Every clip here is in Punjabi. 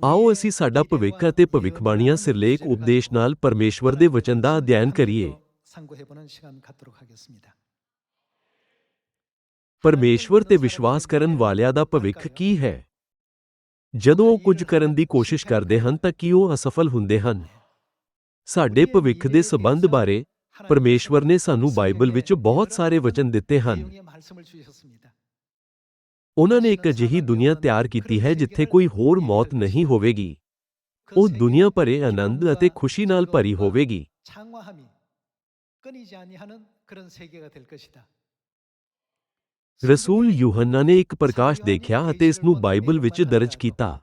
ਆਓ ਅਸੀਂ ਸਾਡਾ ਭਵਿੱਖ ਅਤੇ ਭਵਿੱਖਬਾਣੀਆਂ ਸਿਰਲੇਖ ਉਪਦੇਸ਼ ਨਾਲ ਪਰਮੇਸ਼ਵਰ ਦੇ ਵਚਨ ਦਾ ਅਧਿਐਨ ਕਰੀਏ ਪਰਮੇਸ਼ਵਰ ਤੇ ਵਿਸ਼ਵਾਸ ਕਰਨ ਵਾਲਿਆਂ ਦਾ ਭਵਿੱਖ ਕੀ ਹੈ? ਜਦੋਂ ਉਹ ਕੁਝ ਕਰਨ ਦੀ ਕੋਸ਼ਿਸ਼ ਕਰਦੇ ਹਨ ਤਾਂ ਕੀ ਉਹ ਅਸਫਲ ਹੁੰਦੇ ਹਨ? ਸਾਡੇ ਭਵਿੱਖ ਦੇ ਸਬੰਧ ਬਾਰੇ ਪਰਮੇਸ਼ਵਰ ਨੇ ਸਾਨੂੰ ਬਾਈਬਲ ਵਿੱਚ ਬਹੁਤ ਸਾਰੇ ਵਚਨ ਦਿੱਤੇ ਹਨ। ਉਹਨਾਂ ਨੇ ਇੱਕ ਅਜਿਹੀ ਦੁਨੀਆ ਤਿਆਰ ਕੀਤੀ ਹੈ ਜਿੱਥੇ ਕੋਈ ਹੋਰ ਮੌਤ ਨਹੀਂ ਹੋਵੇਗੀ। ਉਹ ਦੁਨੀਆ ਭਰੇ ਆਨੰਦ ਅਤੇ ਖੁਸ਼ੀ ਨਾਲ ਭਰੀ ਹੋਵੇਗੀ। ਰਸੂਲ ਯੂਹੰਨਾ ਨੇ ਇੱਕ ਪ੍ਰਕਾਸ਼ ਦੇਖਿਆ ਅਤੇ ਇਸ ਨੂੰ ਬਾਈਬਲ ਵਿੱਚ ਦਰਜ ਕੀਤਾ।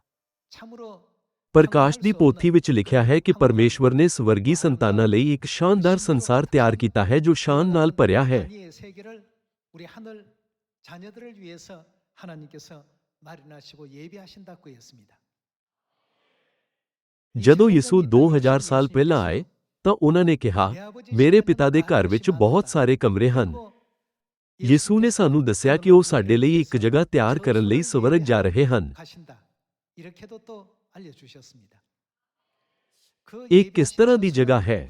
ਪ੍ਰਕਾਸ਼ ਦੀ ਪੋਥੀ ਵਿੱਚ ਲਿਖਿਆ ਹੈ ਕਿ ਪਰਮੇਸ਼ਵਰ ਨੇ ਸਵਰਗੀ ਸੰਤਾਨਾਂ ਲਈ ਇੱਕ ਸ਼ਾਨਦਾਰ ਸੰਸਾਰ ਤਿਆਰ ਕੀਤਾ ਹੈ ਜੋ ਸ਼ਾਨ ਨਾਲ ਭਰਿਆ ਹੈ। ਜਦੋਂ ਯਿਸੂ 2000 ਸਾਲ ਪਹਿਲਾਂ ਆਏ, ਤਾਂ ਉਹਨਾਂ ਨੇ ਕਿਹਾ, ਮੇਰੇ ਪਿਤਾ ਦੇ ਘਰ ਵਿੱਚ ਬਹੁਤ ਸਾਰੇ ਕਮਰੇ ਹਨ। ਯਿਸੂ ਨੇ ਸਾਨੂੰ ਦੱਸਿਆ ਕਿ ਉਹ ਸਾਡੇ ਲਈ ਇੱਕ ਜਗ੍ਹਾ ਤਿਆਰ ਕਰਨ ਲਈ ਸਵਰਗ ਜਾ ਰਹੇ ਹਨ। ਇਹ ਕਿਸ ਤਰ੍ਹਾਂ ਦੀ ਜਗ੍ਹਾ ਹੈ?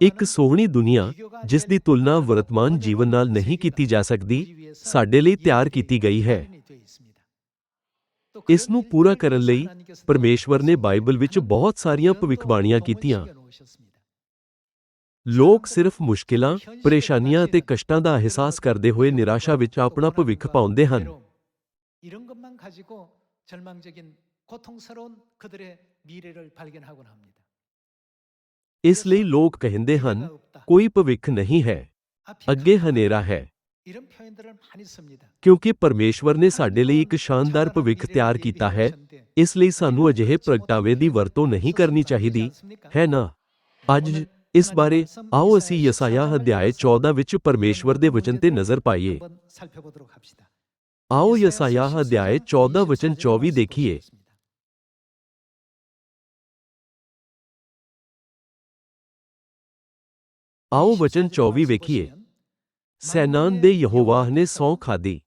ਇੱਕ ਸੋਹਣੀ ਦੁਨੀਆ ਜਿਸ ਦੀ ਤੁਲਨਾ ਵਰਤਮਾਨ ਜੀਵਨ ਨਾਲ ਨਹੀਂ ਕੀਤੀ ਜਾ ਸਕਦੀ ਸਾਡੇ ਲਈ ਤਿਆਰ ਕੀਤੀ ਗਈ ਹੈ। ਇਸ ਨੂੰ ਪੂਰਾ ਕਰਨ ਲਈ ਪਰਮੇਸ਼ਵਰ ਨੇ ਬਾਈਬਲ ਵਿੱਚ ਬਹੁਤ ਸਾਰੀਆਂ ਭਵਿੱਖਬਾਣੀਆਂ ਕੀਤੀਆਂ। ਲੋਕ ਸਿਰਫ ਮੁਸ਼ਕਿਲਾਂ ਪਰੇਸ਼ਾਨੀਆਂ ਅਤੇ ਕਸ਼ਟਾਂ ਦਾ ਅਹਿਸਾਸ ਕਰਦੇ ਹੋਏ ਨਿਰਾਸ਼ਾ ਵਿੱਚ ਆਪਣਾ ਭਵਿੱਖ ਪਾਉਂਦੇ ਹਨ 이런 것만 가지고 절망적인 고통스러운 그들의 미래를 발견하곤 합니다. ਇਸ ਲਈ ਲੋਕ ਕਹਿੰਦੇ ਹਨ ਕੋਈ ਭਵਿੱਖ ਨਹੀਂ ਹੈ ਅੱਗੇ ਹਨੇਰਾ ਹੈ 이런 표현들을 많이 씁니다. ਕਿਉਂਕਿ ਪਰਮੇਸ਼ਵਰ ਨੇ ਸਾਡੇ ਲਈ ਇੱਕ ਸ਼ਾਨਦਾਰ ਭਵਿੱਖ ਤਿਆਰ ਕੀਤਾ ਹੈ ਇਸ ਲਈ ਸਾਨੂੰ ਅਜਿਹੇ ਪ੍ਰਗਟਾਵੇ ਦੀ ਵਰਤੋਂ ਨਹੀਂ ਕਰਨੀ ਚਾਹੀਦੀ ਹੈ ਨਾ ਅੱਜ इस बारे आओ असी यसाया अध्याय 14 विच परमेश्वर दे वचन ते नज़र पाइए। आओ यसाया अध्याय 14 वचन 24 देखिए। आओ वचन 24 देखिए। सैनान दे यहोवाह ने सौ खादी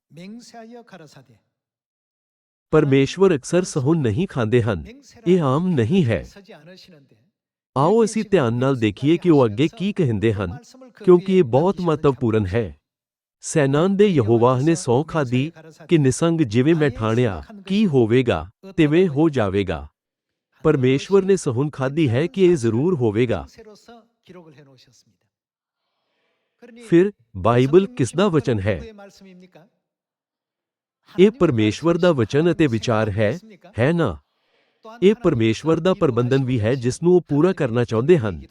परमेश्वर अक्सर सहुन नहीं खांदे हन। ये आम नहीं है। ਆਓ ਅਸੀਂ ਧਿਆਨ ਨਾਲ ਦੇਖੀਏ ਕਿ ਉਹ ਅੱਗੇ ਕੀ ਕਹਿੰਦੇ ਹਨ ਕਿਉਂਕਿ ਇਹ ਬਹੁਤ ਮਹੱਤਵਪੂਰਨ ਹੈ ਸੈਨਾਨ ਦੇ ਯਹੋਵਾਹ ਨੇ ਸੌਂ ਖਾਦੀ ਕਿ ਨਿਸੰਗ ਜਿਵੇਂ ਮੈਂ ਠਾਣਿਆ ਕੀ ਹੋਵੇਗਾ ਤਿਵੇਂ ਹੋ ਜਾਵੇਗਾ ਪਰਮੇਸ਼ਵਰ ਨੇ ਸਹੁਨ ਖਾਦੀ ਹੈ ਕਿ ਇਹ ਜ਼ਰੂਰ ਹੋਵੇਗਾ ਫਿਰ ਬਾਈਬਲ ਕਿਸ ਦਾ ਵਚਨ ਹੈ ਇਹ ਪਰਮੇਸ਼ਵਰ ਦਾ ਵਚਨ ਅਤੇ ਵਿਚਾਰ ਹੈ ਹੈ ਨਾ ਇਹ ਪਰਮੇਸ਼ਵਰ ਦਾ ਪ੍ਰਬੰਧਨ ਵੀ ਹੈ ਜਿਸ ਨੂੰ ਉਹ ਪੂਰਾ ਕਰਨਾ ਚਾਹੁੰਦੇ ਹਨ।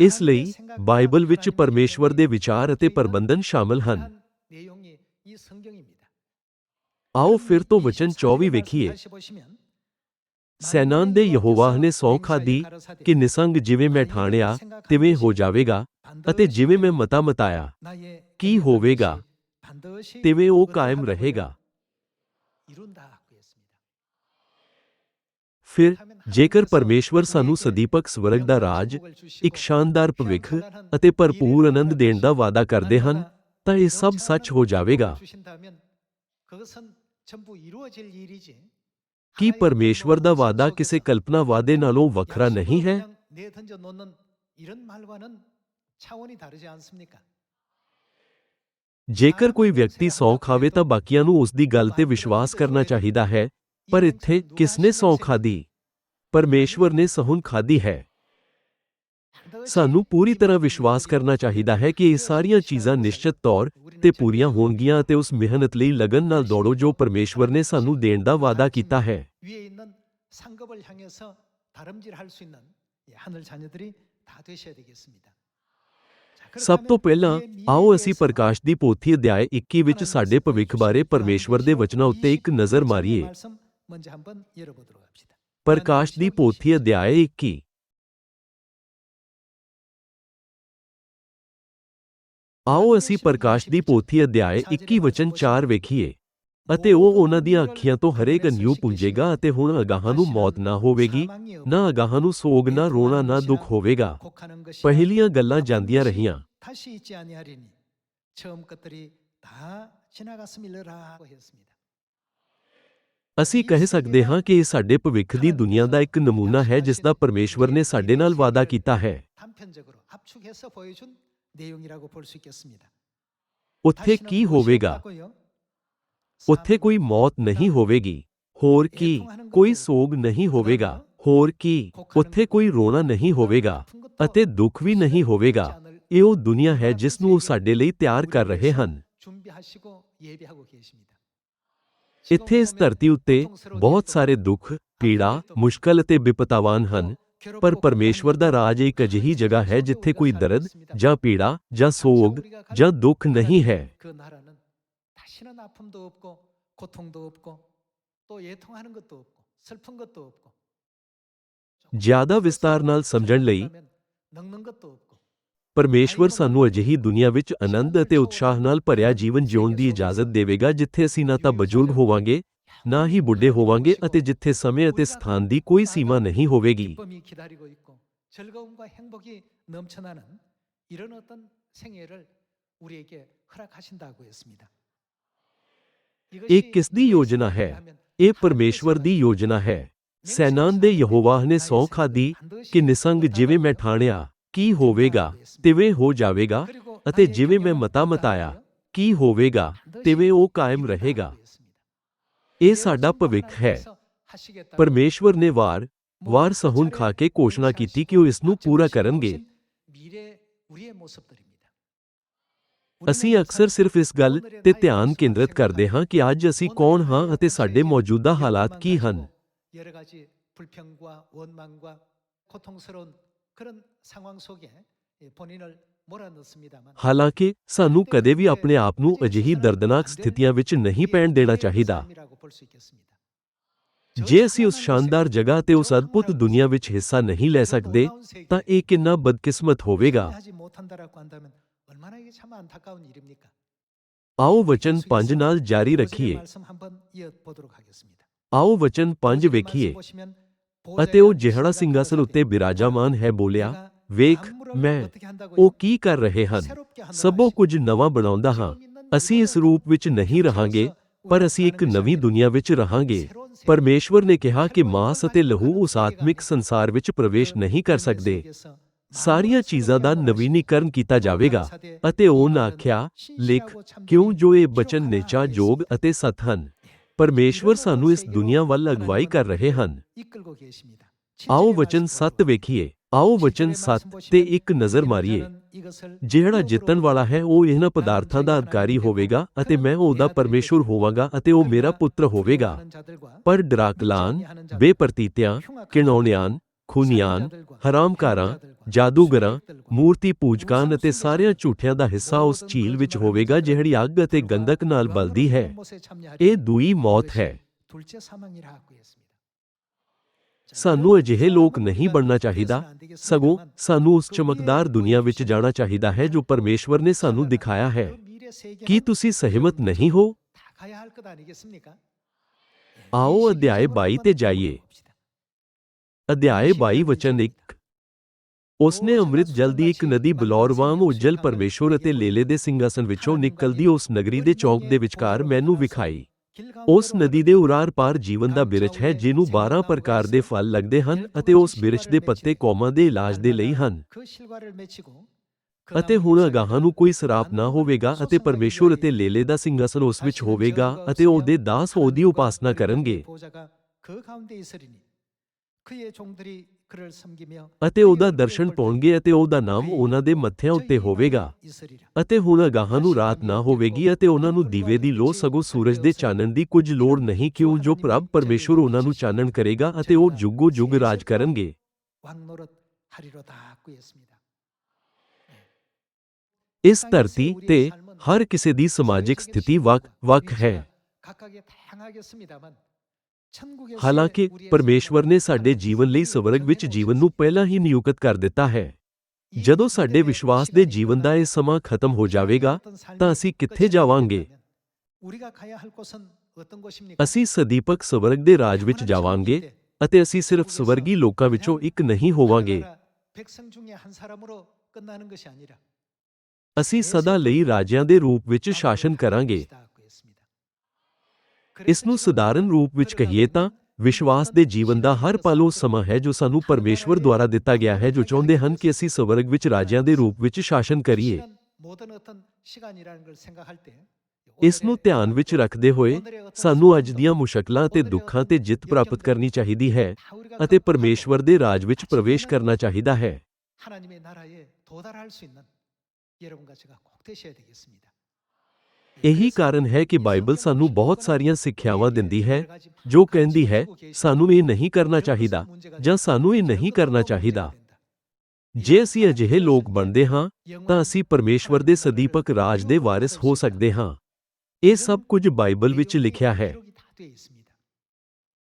ਇਸ ਲਈ ਬਾਈਬਲ ਵਿੱਚ ਪਰਮੇਸ਼ਵਰ ਦੇ ਵਿਚਾਰ ਅਤੇ ਪ੍ਰਬੰਧਨ ਸ਼ਾਮਲ ਹਨ। ਆਓ ਫਿਰ ਤੋਂ ਵਚਨ 24 ਵੇਖੀਏ। ਸੈਨਾਨ ਦੇ ਯਹੋਵਾਹ ਨੇ ਸੌਂ ਖਾਦੀ ਕਿ ਨਿਸੰਗ ਜਿਵੇਂ ਮੈਂ ਠਾਣਿਆ ਤਿਵੇਂ ਹੋ ਜਾਵੇਗਾ ਅਤੇ ਜਿਵੇਂ ਮੈਂ ਮਤਾ ਮਤਾਇਆ ਕੀ ਹੋਵੇਗਾ? ਤਿਵੇਂ ਉਹ ਕਾਇਮ ਰਹੇਗਾ। ਫਿਰ ਜੇਕਰ ਪਰਮੇਸ਼ਵਰ ਸਾਨੂੰ ਸਦੀਪਕ ਸਵਰਗ ਦਾ ਰਾਜ, ਇੱਕ ਸ਼ਾਨਦਾਰ ਭਵਿੱਖ ਅਤੇ ਭਰਪੂਰ ਆਨੰਦ ਦੇਣ ਦਾ ਵਾਅਦਾ ਕਰਦੇ ਹਨ, ਤਾਂ ਇਹ ਸਭ ਸੱਚ ਹੋ ਜਾਵੇਗਾ। ਕੀ ਪਰਮੇਸ਼ਵਰ ਦਾ ਵਾਅਦਾ ਕਿਸੇ ਕਲਪਨਾ ਵਾਅਦੇ ਨਾਲੋਂ ਵੱਖਰਾ ਨਹੀਂ ਹੈ? ਜੇਕਰ ਕੋਈ ਵਿਅਕਤੀ ਸੌ ਖਾਵੇ ਤਾਂ ਬਾਕੀਆਂ ਨੂੰ ਉਸ ਦੀ ਗੱਲ ਤੇ ਵਿਸ਼ਵਾਸ ਕਰਨਾ ਚਾਹੀਦਾ ਹੈ। पर इथे किसने सौ खादी परमेश्वर ने सहुन खादी है। सानू पूरी तरह विश्वास करना चाहिए है कि यह सारिया चीजा निश्चित तौर ते पूरिया होनगियाँ उस मेहनत लिए लगन नाल दौड़ो जो परमेश्वर ने सानू देन वादा किया है। सब तो पहला आओ असी प्रकाश की पोथी अध्याय इक्की साडे भविख बारे परमेश्वर के वचना उत्ते एक नज़र मारीे 말씀 먼저 한번 열어보도록 합시다. ਪ੍ਰਕਾਸ਼ ਦੀ ਪੋਥੀ ਅਧਿਆਇ 21 ਆਓ ਅਸੀਂ ਪ੍ਰਕਾਸ਼ ਦੀ ਪੋਥੀ ਅਧਿਆਇ 21 ਵਚਨ 4 ਵੇਖੀਏ ਅਤੇ ਉਹ ਉਹਨਾਂ ਦੀਆਂ ਅੱਖੀਆਂ ਤੋਂ ਹਰੇਕ ਨਿਉ ਪੁੰਜੇਗਾ ਅਤੇ ਹੁਣ ਅਗਾਹਾਂ ਨੂੰ ਮੌਤ ਨਾ ਹੋਵੇਗੀ ਨਾ ਅਗਾਹਾਂ ਨੂੰ ਸੋਗ ਨਾ ਰੋਣਾ ਨਾ ਦੁੱਖ ਹੋਵੇਗਾ ਪਹਿਲੀਆਂ ਗੱਲਾਂ ਜਾਂਦੀਆਂ ਰਹੀਆਂ 다시 있지 아니하리니 처음 것들이 다 지나갔음이라고 했습니다. ਅਸੀਂ ਕਹਿ ਸਕਦੇ ਹਾਂ ਕਿ ਇਹ ਸਾਡੇ ਭਵਿੱਖ ਦੀ ਦੁਨੀਆ ਦਾ ਇੱਕ ਨਮੂਨਾ ਹੈ ਜਿਸ ਦਾ ਪਰਮੇਸ਼ਵਰ ਨੇ ਸਾਡੇ ਨਾਲ ਵਾਅਦਾ ਕੀਤਾ ਹੈ ਉੱਥੇ ਕੀ ਹੋਵੇਗਾ ਉੱਥੇ ਕੋਈ ਮੌਤ ਨਹੀਂ ਹੋਵੇਗੀ ਹੋਰ ਕੀ ਕੋਈ ਸੋਗ ਨਹੀਂ ਹੋਵੇਗਾ ਹੋਰ ਕੀ ਉੱਥੇ ਕੋਈ ਰੋਣਾ ਨਹੀਂ ਹੋਵੇਗਾ ਅਤੇ ਦੁੱਖ ਵੀ ਨਹੀਂ ਹੋਵੇਗਾ ਇਹ ਉਹ ਦੁਨੀਆ ਹੈ ਜਿਸ ਨੂੰ ਉਹ ਸਾਡੇ ਲਈ ਤਿਆਰ ਕਰ ਰਹੇ ਹਨ ਇੱਥੇ ਇਸ ਧਰਤੀ ਉੱਤੇ ਬਹੁਤ ਸਾਰੇ ਦੁੱਖ ਪੀੜਾ ਮੁਸ਼ਕਲ ਅਤੇ ਵਿਪਤਾਵਾਨ ਹਨ ਪਰ ਪਰਮੇਸ਼ਵਰ ਦਾ ਰਾਜ ਇੱਕ ਅਜਿਹੀ ਜਗ੍ਹਾ ਹੈ ਜਿੱਥੇ ਕੋਈ ਦਰਦ ਜਾਂ ਪੀੜਾ ਜਾਂ ਸੋਗ ਜਾਂ ਦੁੱਖ ਨਹੀਂ ਹੈ 그 나라는 다시는 아픔도 없고 고통도 없고 또 예통하는 것도 없고 슬픈 것도 없고 ਜ਼ਿਆਦਾ ਵਿਸਤਾਰ ਨਾਲ ਸਮਝਣ ਲਈ 늙는 것도 없고 ਪਰਮੇਸ਼ਵਰ ਸਾਨੂੰ ਅਜਿਹੀ ਦੁਨੀਆ ਵਿੱਚ ਆਨੰਦ ਅਤੇ ਉਤਸ਼ਾਹ ਨਾਲ ਭਰਿਆ ਜੀਵਨ ਜਿਉਣ ਦੀ ਇਜਾਜ਼ਤ ਦੇਵੇਗਾ ਜਿੱਥੇ ਅਸੀਂ ਨਾ ਤਾਂ ਬਜ਼ੁਰਗ ਹੋਵਾਂਗੇ ਨਾ ਹੀ ਬੁੱਢੇ ਹੋਵਾਂਗੇ ਅਤੇ ਜਿੱਥੇ ਸਮੇਂ ਅਤੇ ਸਥਾਨ ਦੀ ਕੋਈ ਸੀਮਾ ਨਹੀਂ ਹੋਵੇਗੀ 기쁨이 기다리고 있고 즐거움과 행복이 넘쳐나는 이런 어떤 생애를 우리에게 허락하신다고 했습니다. ਇਹ ਕਿਸ ਦੀ ਯੋਜਨਾ ਹੈ ਇਹ ਪਰਮੇਸ਼ਵਰ ਦੀ ਯੋਜਨਾ ਹੈ ਸੈਨਾਨ ਦੇ ਯਹੋਵਾਹ ਨੇ ਸੌ ਖਾਦੀ ਕਿ ਨਿਸੰਗ ਜਿਵੇਂ ਮੈਂ ਠਾਣਿਆ ਕੀ ਹੋਵੇਗਾ, ਤਿਵੇਂ ਹੋ ਜਾਵੇਗਾ ਅਤੇ ਜਿਵੇਂ ਮੈਂ ਮਤਾ ਮਤਾਇਆ, ਕੀ ਹੋਵੇਗਾ, ਤਿਵੇਂ ਉਹ ਕਾਇਮ ਰਹੇਗਾ। ਇਹ ਸਾਡਾ ਭਵਿੱਖ ਹੈ। ਪਰਮੇਸ਼ਵਰ ਨੇ ਵਾਰ ਵਾਰ ਸਹੁੰ ਖਾ ਕੇ ਘੋਸ਼ਣਾ ਕੀਤੀ ਕਿ ਉਹ ਇਸ ਨੂੰ ਪੂਰਾ ਕਰਨਗੇ। ਅਸੀਂ ਅਕਸਰ ਸਿਰਫ ਇਸ ਗੱਲ ਤੇ ਧਿਆਨ ਕੇਂਦਰਿਤ ਕਰਦੇ ਹਾਂ ਕਿ ਅੱਜ ਅਸੀਂ ਕੌਣ ਹਾਂ ਅਤੇ ਸਾਡੇ ਮੌਜੂਦਾ ਹਾਲਾਤ ਕੀ ਹਨ। ਹਾਲਾਂਕਿ ਸਾਨੂੰ ਕਦੇ ਵੀ ਆਪਣੇ ਆਪ ਨੂੰ ਅਜਿਹੀ ਦਰਦਨਾਕ ਸਥਿਤੀਆਂ ਵਿੱਚ ਨਹੀਂ ਪੈਣ ਦੇਣਾ ਚਾਹੀਦਾ ਜੇ ਅਸੀਂ ਉਸ ਸ਼ਾਨਦਾਰ ਜਗ੍ਹਾ ਤੇ ਉਸ ਅਦਭੁਤ ਦੁਨੀਆ ਵਿੱਚ ਹਿੱਸਾ ਨਹੀਂ ਲੈ ਸਕਦੇ ਤਾਂ ਇਹ ਕਿੰਨਾ ਬਦਕਿਸਮਤ ਹੋਵੇਗਾ ਆਓ ਵਚਨ 5 ਨਾਲ ਜਾਰੀ ਰੱਖੀਏ ਆਓ ਵਚਨ 5 ਵੇਖੀਏ ਅਤੇ ਉਹ ਜਿਹੜਾ ਸਿੰਘਾਸਨ ਉੱਤੇ ਬਿਰਾਜਾਮਾਨ ਹੈ ਬੋਲਿਆ, ਵੇਖ, ਮੈਂ, ਉਹ ਕੀ ਕਰ ਰਹੇ ਹਨ? ਸਭੋ ਕੁਝ ਨਵਾਂ ਬਣਾਉਂਦਾ ਹਾਂ। ਅਸੀਂ ਇਸ ਰੂਪ ਵਿੱਚ ਨਹੀਂ ਰਹਾਂਗੇ, ਪਰ ਅਸੀਂ ਇੱਕ ਨਵੀਂ ਦੁਨੀਆ ਵਿੱਚ ਰਹਾਂਗੇ। ਪਰਮੇਸ਼ਵਰ ਨੇ ਕਿਹਾ ਕਿ ਮਾਸ ਅਤੇ ਲਹੂ ਉਸ ਆਤਮਿਕ ਸੰਸਾਰ ਵਿੱਚ ਪ੍ਰਵੇਸ਼ ਨਹੀਂ ਕਰ ਸਕਦੇ। ਸਾਰੀਆਂ ਚੀਜ਼ਾਂ ਦਾ ਨਵੀਨੀਕਰਨ ਕੀਤਾ ਜਾਵੇਗਾ। ਅਤੇ ਉਹਨਾਂ ਆਖਿਆ, ਲਿਖ, ਕਿਉਂ ਜੋ ਇਹ ਬਚਨ ਨਿਚਾ ਜੋਗ ਅਤੇ ਸਤ ਹਨ? ਪਰਮੇਸ਼ਵਰ ਸਾਨੂੰ ਇਸ ਦੁਨੀਆ ਵੱਲ ਅਗਵਾਈ ਕਰ ਰਹੇ ਹਨ। ਆਓ ਵਚਨ 7 ਵੇਖੀਏ। ਆਓ ਵਚਨ 7 ਤੇ ਇੱਕ ਨਜ਼ਰ ਮਾਰੀਏ। ਜਿਹੜਾ ਜਿੱਤਣ ਵਾਲਾ ਹੈ, ਉਹ ਇਹਨਾਂ ਪਦਾਰਥਾਂ ਦਾ ਅਧਿਕਾਰੀ ਹੋਵੇਗਾ ਅਤੇ ਮੈਂ ਉਹਦਾ ਪਰਮੇਸ਼ਵਰ ਹੋਵਾਂਗਾ ਅਤੇ ਉਹ ਮੇਰਾ ਪੁੱਤਰ ਹੋਵੇਗਾ। ਪਰ ਡਰਾਕਲਾਨ, ਬੇਪਰਤੀਤਿਆਂ ਕਿਣੌਣਿਆਂ ਖੂਨੀਆਂ ਹਰਾਮਕਾਰਾਂ, ਜਾਦੂਗਰਾਂ, ਮੂਰਤੀ ਪੂਜਕਾਂ ਅਤੇ ਸਾਰਿਆਂ ਝੂਠਿਆਂ ਦਾ ਹਿੱਸਾ ਉਸ ਝੀਲ ਵਿੱਚ ਹੋਵੇਗਾ ਜਿਹੜੀ ਅੱਗ ਅਤੇ ਗੰਧਕ ਨਾਲ ਬਲਦੀ ਹੈ। ਇਹ ਦੂਈ ਮੌਤ ਹੈ। ਸਾਨੂੰ ਅਜਿਹੇ ਲੋਕ ਨਹੀਂ ਬਣਨਾ ਚਾਹੀਦਾ। ਸਗੋਂ ਸਾਨੂੰ ਉਸ ਚਮਕਦਾਰ ਦੁਨੀਆ ਵਿੱਚ ਜਾਣਾ ਚਾਹੀਦਾ ਹੈ ਜੋ ਪਰਮੇਸ਼ਵਰ ਨੇ ਸਾਨੂੰ ਦਿਖਾਇਆ ਹੈ। ਕੀ ਤੁਸੀਂ ਸਹਿਮਤ ਨਹੀਂ ਹੋ? ਆਓ ਅਧਿਆਏ 22 ਤੇ ਜਾਈਏ। ਅਧਿਆਏ 22 ਵਚਨ 1 ਉਸਨੇ ਅੰਮ੍ਰਿਤ ਜਲ ਦੀ ਇੱਕ ਨਦੀ ਬਲੌਰ ਵਾਂਗ ਉਜਲ ਪਰਮੇਸ਼ਵਰ ਅਤੇ ਲੇਲੇ ਦੇ ਸਿੰਘਾਸਨ ਵਿੱਚੋਂ ਨਿਕਲਦੀ ਉਸ ਨਗਰੀ ਦੇ ਚੌਕ ਦੇ ਵਿਚਕਾਰ ਮੈਨੂੰ ਵਿਖਾਈ। ਉਸ ਨਦੀ ਦੇ ਉਰਾਰ ਪਾਰ ਜੀਵਨ ਦਾ ਬਿਰਛ ਹੈ, ਜਿਹਨੂੰ 12 ਪ੍ਰਕਾਰ ਦੇ ਫਲ ਲੱਗਦੇ ਹਨ ਅਤੇ ਉਸ ਬਿਰਛ ਦੇ ਪੱਤੇ ਕੌਮਾਂ ਦੇ ਇਲਾਜ ਦੇ ਲਈ ਹਨ। ਅਤੇ ਹੁਣ ਅਗਾਹਾਂ ਨੂੰ ਕੋਈ ਸਰਾਪ ਨਾ ਹੋਵੇਗਾ ਅਤੇ ਪਰਮੇਸ਼ਵਰ ਅਤੇ ਲੇਲੇ ਦਾ ਸਿੰਘਾਸਨ ਉਸ ਵਿੱਚ ਹੋਵੇਗਾ ਅਤੇ ਉਹਦੇ ਦਾਸ ਉਹਦੀ ਉਪਾਸਨਾ ਕਰਨਗੇ। ਅਤੇ ਉਹਦਾ ਦਰਸ਼ਨ ਪਾਉਣਗੇ ਅਤੇ ਉਹਦਾ ਨਾਮ ਉਹਨਾਂ ਦੇ ਮੱਥਿਆਂ ਉੱਤੇ ਹੋਵੇਗਾ ਅਤੇ ਹੁਣ ਅਗਾਹਾਂ ਨੂੰ ਰਾਤ ਨਾ ਹੋਵੇਗੀ ਅਤੇ ਉਹਨਾਂ ਨੂੰ ਦੀਵੇ ਦੀ ਲੋ ਸਗੋਂ ਸੂਰਜ ਦੇ ਚਾਨਣ ਦੀ ਕੁਝ ਲੋੜ ਨਹੀਂ ਕਿਉਂ ਜੋ ਪ੍ਰਭ ਪਰਮੇਸ਼ਵਰ ਉਹਨਾਂ ਨੂੰ ਚਾਨਣ ਕਰੇਗਾ ਅਤੇ ਉਹ ਜੁਗੋ ਜੁਗ ਰਾਜ ਕਰਨਗੇ ਇਸ ਧਰਤੀ ਤੇ ਹਰ ਕਿਸੇ ਦੀ ਸਮਾਜਿਕ ਸਥਿਤੀ ਵੱਖ-ਵੱਖ ਹੈ ਹਾਲਾਂਕਿ ਪਰਮੇਸ਼ਵਰ ਨੇ ਸਾਡੇ ਜੀਵਨ ਲਈ ਸਵਰਗ ਵਿੱਚ ਜੀਵਨ ਨੂੰ ਪਹਿਲਾਂ ਹੀ ਨਿਯੁਕਤ ਕਰ ਦਿੱਤਾ ਹੈ। ਜਦੋਂ ਸਾਡੇ ਵਿਸ਼ਵਾਸ ਦੇ ਜੀਵਨ ਦਾ ਇਹ ਸਮਾਂ ਖਤਮ ਹੋ ਜਾਵੇਗਾ ਤਾਂ ਅਸੀਂ ਕਿੱਥੇ ਜਾਵਾਂਗੇ? ਅਸੀਂ ਸਦੀਪਕ ਸਵਰਗ ਦੇ ਰਾਜ ਵਿੱਚ ਜਾਵਾਂਗੇ ਅਤੇ ਅਸੀਂ ਸਿਰਫ ਸਵਰਗੀ ਲੋਕਾਂ ਵਿੱਚੋਂ ਇੱਕ ਨਹੀਂ ਹੋਵਾਂਗੇ। ਅਸੀਂ ਸਦਾ ਲਈ ਰਾਜਿਆਂ ਦੇ ਰੂਪ ਵਿੱਚ ਸ਼ਾਸਨ ਕਰਾਂਗੇ। ਇਸ ਨੂੰ ਸਧਾਰਨ ਰੂਪ ਵਿੱਚ ਕਹੀਏ ਤਾਂ ਵਿਸ਼ਵਾਸ ਦੇ ਜੀਵਨ ਦਾ ਹਰ ਪਲ ਉਹ ਸਮਾਂ ਹੈ ਜੋ ਸਾਨੂੰ ਪਰਮੇਸ਼ਵਰ ਦੁਆਰਾ ਦਿੱਤਾ ਗਿਆ ਹੈ ਜੋ ਚਾਹੁੰਦੇ ਹਨ ਕਿ ਅਸੀਂ ਸਵਰਗ ਵਿੱਚ ਰਾਜਿਆਂ ਦੇ ਰੂਪ ਵਿੱਚ ਸ਼ਾਸਨ ਕਰੀਏ ਇਸ ਨੂੰ ਧਿਆਨ ਵਿੱਚ ਰੱਖਦੇ ਹੋਏ ਸਾਨੂੰ ਅੱਜ ਦੀਆਂ ਮੁਸ਼ਕਲਾਂ ਅਤੇ ਦੁੱਖਾਂ ਤੇ ਜਿੱਤ ਪ੍ਰਾਪਤ ਕਰਨੀ ਚਾਹੀਦੀ ਹੈ ਅਤੇ ਪਰਮੇਸ਼ਵਰ ਦੇ ਰਾਜ ਵਿੱਚ ਪ੍ਰਵੇਸ਼ ਕਰਨਾ ਚਾਹੀਦਾ ਹੈ 하나님의 나라에 도달할 수 있는 여러분과 제가 꼭 되셔야 되겠습니다. ਇਹੀ ਕਾਰਨ ਹੈ ਕਿ ਬਾਈਬਲ ਸਾਨੂੰ ਬਹੁਤ ਸਾਰੀਆਂ ਸਿੱਖਿਆਵਾਂ ਦਿੰਦੀ ਹੈ, ਜੋ ਕਹਿੰਦੀ ਹੈ, ਸਾਨੂੰ ਇਹ ਨਹੀਂ ਕਰਨਾ ਚਾਹੀਦਾ ਜਾਂ ਸਾਨੂੰ ਇਹ ਨਹੀਂ ਕਰਨਾ ਚਾਹੀਦਾ। ਜੇ ਅਸੀਂ ਅਜਿਹੇ ਲੋਕ ਬਣਦੇ ਹਾਂ, ਤਾਂ ਅਸੀਂ ਪਰਮੇਸ਼ਵਰ ਦੇ ਸਦੀਪਕ ਰਾਜ ਦੇ ਵਾਰਿਸ ਹੋ ਸਕਦੇ ਹਾਂ। ਇਹ ਸਭ ਕੁਝ ਬਾਈਬਲ ਵਿੱਚ ਲਿਖਿਆ ਹੈ।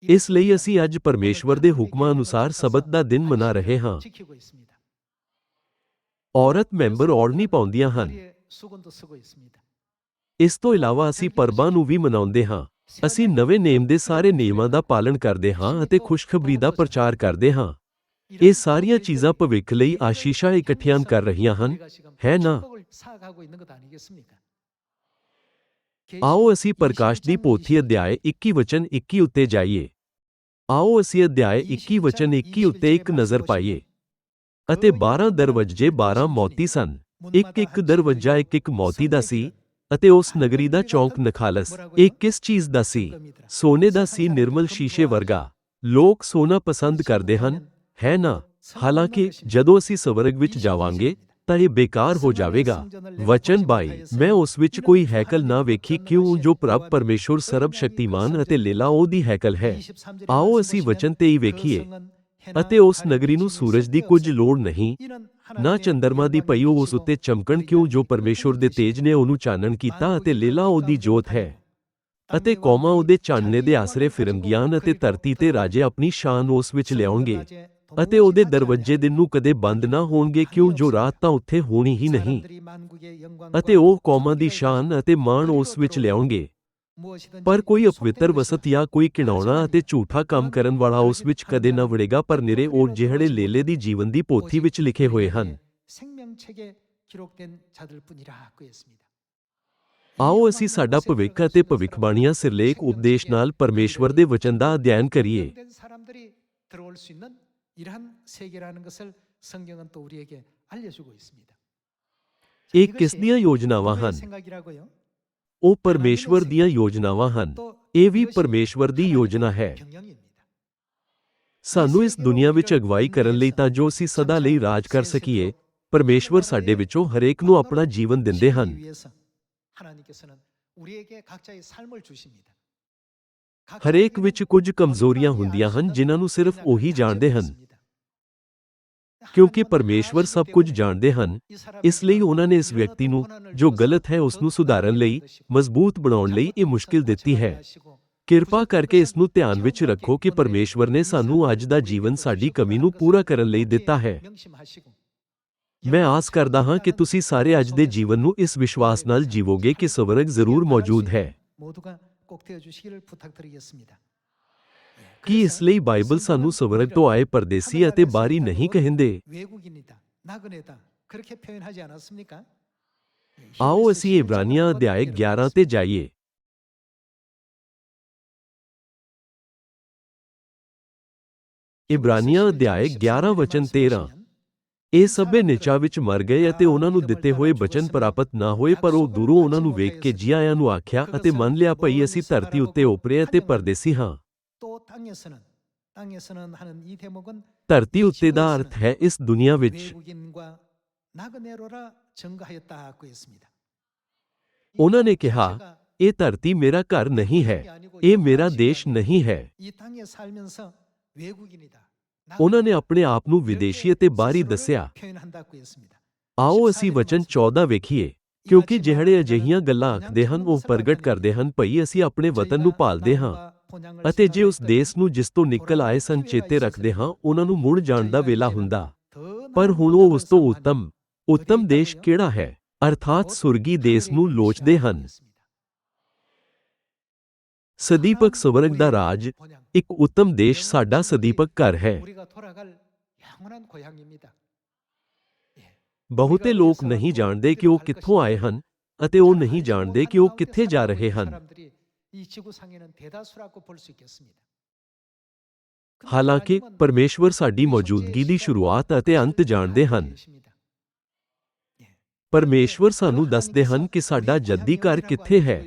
ਇਸ ਲਈ ਅਸੀਂ ਅੱਜ ਪਰਮੇਸ਼ਵਰ ਦੇ ਹੁਕਮਾਂ ਅਨੁਸਾਰ ਸਬਤ ਦਾ ਦਿਨ ਮਨਾ ਰਹੇ ਹਾਂ। ਔਰਤ ਮੈਂਬਰ ਔੜਨੀ ਪਾਉਂਦੀਆਂ ਹਨ। ਇਸ ਤੋਂ ਇਲਾਵਾ ਅਸੀਂ ਪਰਬਾਂ ਨੂੰ ਵੀ ਮਨਾਉਂਦੇ ਹਾਂ। ਅਸੀਂ ਨਵੇਂ ਨੇਮ ਦੇ ਸਾਰੇ ਨਿਯਮਾਂ ਦਾ ਪਾਲਣ ਕਰਦੇ ਹਾਂ ਅਤੇ ਖੁਸ਼ਖਬਰੀ ਦਾ ਪ੍ਰਚਾਰ ਕਰਦੇ ਹਾਂ। ਇਹ ਸਾਰੀਆਂ ਚੀਜ਼ਾਂ ਭਵਿੱਖ ਲਈ ਆਸ਼ੀਸ਼ਾਂ ਇਕੱਠੀਆਂ ਕਰ ਰਹੀਆਂ ਹਨ, ਹੈ ਨਾ? ਆਓ ਅਸੀਂ ਪ੍ਰਕਾਸ਼ ਦੀ ਪੋਥੀ ਅਧਿਆਇ 21 ਵਚਨ 21 ਉੱਤੇ ਜਾਈਏ। ਆਓ ਅਸੀਂ ਅਧਿਆਇ 21 ਵਚਨ 21 ਉੱਤੇ ਇੱਕ ਨਜ਼ਰ ਪਾਈਏ। ਅਤੇ 12 ਦਰਵਾਜ਼ੇ 12 ਮੌਤੀ ਸਨ। ਇੱਕ ਇੱਕ ਦਰਵਾਜ਼ਾ ਇੱਕ ਇੱਕ ਮੋਤੀ ਦਾ ਸੀ। ਅਤੇ ਉਸ ਨਗਰੀ ਦਾ ਚੌਂਕ ਨਖਾਲਸ। ਇਹ ਕਿਸ ਚੀਜ਼ ਦਾ ਸੀ? ਸੋਨੇ ਦਾ ਸੀ ਨਿਰਮਲ ਸ਼ੀਸ਼ੇ ਵਰਗਾ। ਲੋਕ ਸੋਨਾ ਪਸੰਦ ਕਰਦੇ ਹਨ, ਹੈ ਨਾ? ਹਾਲਾਂਕਿ, ਜਦੋਂ ਅਸੀਂ ਸਵਰਗ ਵਿੱਚ ਜਾਵਾਂਗੇ, ਤਾਂ ਇਹ ਬੇਕਾਰ ਹੋ ਜਾਵੇਗਾ। ਵਚਨ 22 ਮੈਂ ਉਸ ਵਿੱਚ ਕੋਈ ਹੈਕਲ ਨਾ ਵੇਖੀ, ਕਿਉਂ? ਜੋ ਪ੍ਰਭ ਪਰਮੇਸ਼ੁਰ ਸਰਬ ਸ਼ਕਤੀਮਾਨ ਅਤੇ ਲੀਲਾ ਉਹਦੀ ਹੈਕਲ ਹੈ। ਆਓ ਅਸੀਂ ਵਚਨ ਤੇ ਹੀ ਵੇਖੀਏ। ਅਤੇ ਉਸ ਨਗਰੀ ਨੂੰ ਸੂਰਜ ਦੀ ਕੁਝ ਲੋੜ ਨਹੀਂ। ਨਾ ਚੰਦਰਮਾ ਦੀ ਪਈ ਉਹ ਉਸ ਉੱਤੇ ਚਮਕਣ ਕਿਉਂ ਜੋ ਪਰਮੇਸ਼ੁਰ ਦੇ ਤੇਜ ਨੇ ਉਹਨੂੰ ਚਾਨਣ ਕੀਤਾ ਅਤੇ ਲੀਲਾ ਉਹਦੀ ਜੋਤ ਹੈ। ਅਤੇ ਕੌਮਾਂ ਉਹਦੇ ਚਾਨਣੇ ਦੇ ਆਸਰੇ ਫਿਰਨਗੀਆਂ ਅਤੇ ਧਰਤੀ ਤੇ ਰਾਜੇ ਆਪਣੀ ਸ਼ਾਨ ਉਸ ਵਿੱਚ ਲਿਆਉਣਗੇ। ਅਤੇ ਉਹਦੇ ਦਰਵਾਜ਼ੇ ਦਿਨ ਨੂੰ ਕਦੇ ਬੰਦ ਨਾ ਹੋਣਗੇ ਕਿਉਂ? ਜੋ ਰਾਤ ਤਾਂ ਉੱਥੇ ਹੋਣੀ ਹੀ ਨਹੀਂ। ਅਤੇ ਉਹ ਕੌਮਾਂ ਦੀ ਸ਼ਾਨ ਅਤੇ ਮਾਣ ਉਸ ਵਿੱਚ ਲਿਆਉਣਗੇ। ਪਰ ਕੋਈ ਅਪਵਿੱਤਰ ਵਸਤ ਜਾਂ ਕੋਈ ਕਿਣਾਉਣਾ ਅਤੇ ਝੂਠਾ ਕੰਮ ਕਰਨ ਵਾਲਾ ਉਸ ਵਿੱਚ ਕਦੇ ਨਾ ਵੜੇਗਾ ਪਰ ਨਿਰੇ ਉਹ ਜਿਹੜੇ ਲੇਲੇ ਦੀ ਜੀਵਨ ਦੀ ਪੋਥੀ ਵਿੱਚ ਲਿਖੇ ਹੋਏ ਹਨ ਆਓ ਅਸੀਂ ਸਾਡਾ ਭਵਿੱਖ ਅਤੇ ਭਵਿੱਖਬਾਣੀਆਂ ਸਿਰਲੇਖ ਉਪਦੇਸ਼ ਨਾਲ ਪਰਮੇਸ਼ਵਰ ਦੇ ਵਚਨ ਦਾ ਅਧਿਐਨ ਕਰੀਏ ਇਹ ਕਿਸ ਦੀਆਂ ਯੋਜਨਾਵਾਂ ਹਨ ਉਹ ਪਰਮੇਸ਼ਵਰ ਦੀਆਂ ਯੋਜਨਾਵਾਂ ਹਨ। ਇਹ ਵੀ ਪਰਮੇਸ਼ਵਰ ਦੀ ਯੋਜਨਾ ਹੈ। ਸਾਨੂੰ ਇਸ ਦੁਨੀਆ ਵਿੱਚ ਅਗਵਾਈ ਕਰਨ ਲਈ ਤਾਂ ਜੋ ਅਸੀਂ ਸਦਾ ਲਈ ਰਾਜ ਕਰ ਸਕੀਏ, ਪਰਮੇਸ਼ਵਰ ਸਾਡੇ ਵਿੱਚੋਂ ਹਰੇਕ ਨੂੰ ਆਪਣਾ ਜੀਵਨ ਦਿੰਦੇ ਹਨ। ਹਰੇਕ ਵਿੱਚ ਕੁਝ ਕਮਜ਼ੋਰੀਆਂ ਹੁੰਦੀਆਂ ਹਨ, ਜਿਨ੍ਹਾਂ ਨੂੰ ਸਿਰਫ ਉਹੀ ਜਾਣਦੇ ਹਨ। ਕਿਉਂਕਿ ਪਰਮੇਸ਼ਵਰ ਸਭ ਕੁਝ ਜਾਣਦੇ ਹਨ, ਇਸ ਲਈ ਉਹਨਾਂ ਨੇ ਇਸ ਵਿਅਕਤੀ ਨੂੰ ਜੋ ਗਲਤ ਹੈ ਉਸ ਨੂੰ ਸੁਧਾਰਨ ਲਈ, ਮਜ਼ਬੂਤ ਬਣਾਉਣ ਲਈ ਇਹ ਮੁਸ਼ਕਿਲ ਦਿੱਤੀ ਹੈ। ਕਿਰਪਾ ਕਰਕੇ ਇਸ ਨੂੰ ਧਿਆਨ ਵਿੱਚ ਰੱਖੋ ਕਿ ਪਰਮੇਸ਼ਵਰ ਨੇ ਸਾਨੂੰ ਅੱਜ ਦਾ ਜੀਵਨ ਸਾਡੀ ਕਮੀ ਨੂੰ ਪੂਰਾ ਕਰਨ ਲਈ ਦਿੱਤਾ ਹੈ। ਮੈਂ ਆਸ ਕਰਦਾ ਹਾਂ ਕਿ ਤੁਸੀਂ ਸਾਰੇ ਅੱਜ ਦੇ ਜੀਵਨ ਨੂੰ ਇਸ ਵਿਸ਼ਵਾਸ ਨਾਲ ਜੀਵੋਗੇ ਕਿ ਸਵਰਗ ਜ਼ਰੂਰ ਮੌਜੂਦ ਹੈ। ਕਿ ਇਸ ਲਈ ਬਾਈਬਲ ਸਾਨੂੰ ਸਵਰਗ ਤੋਂ ਆਏ ਪਰਦੇਸੀ ਅਤੇ ਬਾਰੀ ਨਹੀਂ ਕਹਿੰਦੇ। ਆਓ ਅਸੀਂ ਇਬਰਾਨੀਆਂ ਅਧਿਆਇ 11 ਤੇ ਜਾਈਏ। ਇਬਰਾਨੀਆਂ ਅਧਿਆਇ 11 ਵਚਨ 13 ਇਹ ਸਭੇ ਨਿਚਾ ਵਿੱਚ ਮਰ ਗਏ ਅਤੇ ਉਹਨਾਂ ਨੂੰ ਦਿੱਤੇ ਹੋਏ ਬਚਨ ਪ੍ਰਾਪਤ ਨਾ ਹੋਏ, ਪਰ ਉਹ ਦੂਰੋਂ ਉਹਨਾਂ ਨੂੰ ਵੇਖ ਕੇ ਜੀ ਆਇਆਂ ਨੂੰ ਆਖਿਆ ਅਤੇ ਮੰਨ ਲਿਆ, ਭਈ ਅਸੀਂ ਧਰਤੀ ਉੱਤੇ ਉਪਰੇ ਅਤੇ ਪਰਦੇਸੀ ਹਾਂ। तरतीब का अर्थ है इस दुनिया विच उन्होंने कहा ये धरती मेरा घर नहीं है ये मेरा देश नहीं है उन्होंने अपने आप ਨੂੰ ਵਿਦੇਸ਼ੀ ਅਤੇ ਬਾਹਰੀ ਦੱਸਿਆ ਆਓ ਅਸੀਂ ਵਚਨ 14 ਵੇਖੀਏ ਕਿਉਂਕਿ ਜਿਹੜੇ ਅਜਿਹੀਆਂ ਗੱਲਾਂ ਆਖਦੇ ਹਨ ਉਹ ਪ੍ਰਗਟ ਕਰਦੇ ਹਨ ਭਈ ਅਸੀਂ ਆਪਣੇ ਵਤਨ ਨੂੰ ਭਾਲਦੇ ਹਾਂ ਅਤੇ ਜੇ ਉਸ ਦੇਸ਼ ਨੂੰ ਜਿਸ ਤੋਂ ਨਿਕਲ ਆਏ ਸਨ ਚੇਤੇ ਰੱਖਦੇ ਹਾਂ ਉਹਨਾਂ ਨੂੰ ਮੁੜ ਜਾਣ ਦਾ ਵੇਲਾ ਹੁੰਦਾ। ਪਰ ਹੁਣ ਉਹ ਉਸ ਤੋਂ ਉੱਤਮ ਉੱਤਮ ਦੇਸ਼ ਕਿਹੜਾ ਹੈ? ਅਰਥਾਤ ਸੁਰਗੀ ਦੇਸ਼ ਨੂੰ ਲੋਚਦੇ ਹਨ। ਸਦੀਪਕ ਸਵਰਗ ਦਾ ਰਾਜ ਇੱਕ ਉੱਤਮ ਦੇਸ਼ ਸਾਡਾ ਸਦੀਪਕ ਘਰ ਹੈ। ਬਹੁਤੇ ਲੋਕ ਨਹੀਂ ਜਾਣਦੇ ਕਿ ਉਹ ਕਿੱਥੋਂ ਆਏ ਹਨ ਅਤੇ ਉਹ ਨਹੀਂ ਜਾਣਦੇ ਕਿ ਉਹ ਕਿੱਥੇ ਜਾ ਰਹੇ ਹਨ। 지구상에는 대다수라고 볼 수 있겠습니다. ਹਾਲਾਂਕਿ ਪਰਮੇਸ਼ਵਰ ਸਾਡੀ ਮੌਜੂਦਗੀ ਦੀ ਸ਼ੁਰੂਆਤ ਅਤੇ ਅੰਤ ਜਾਣਦੇ ਹਨ ਪਰਮੇਸ਼ਵਰ ਸਾਨੂੰ ਦੱਸਦੇ ਹਨ ਕਿ ਸਾਡਾ ਜੱਦੀ ਘਰ ਕਿੱਥੇ ਹੈ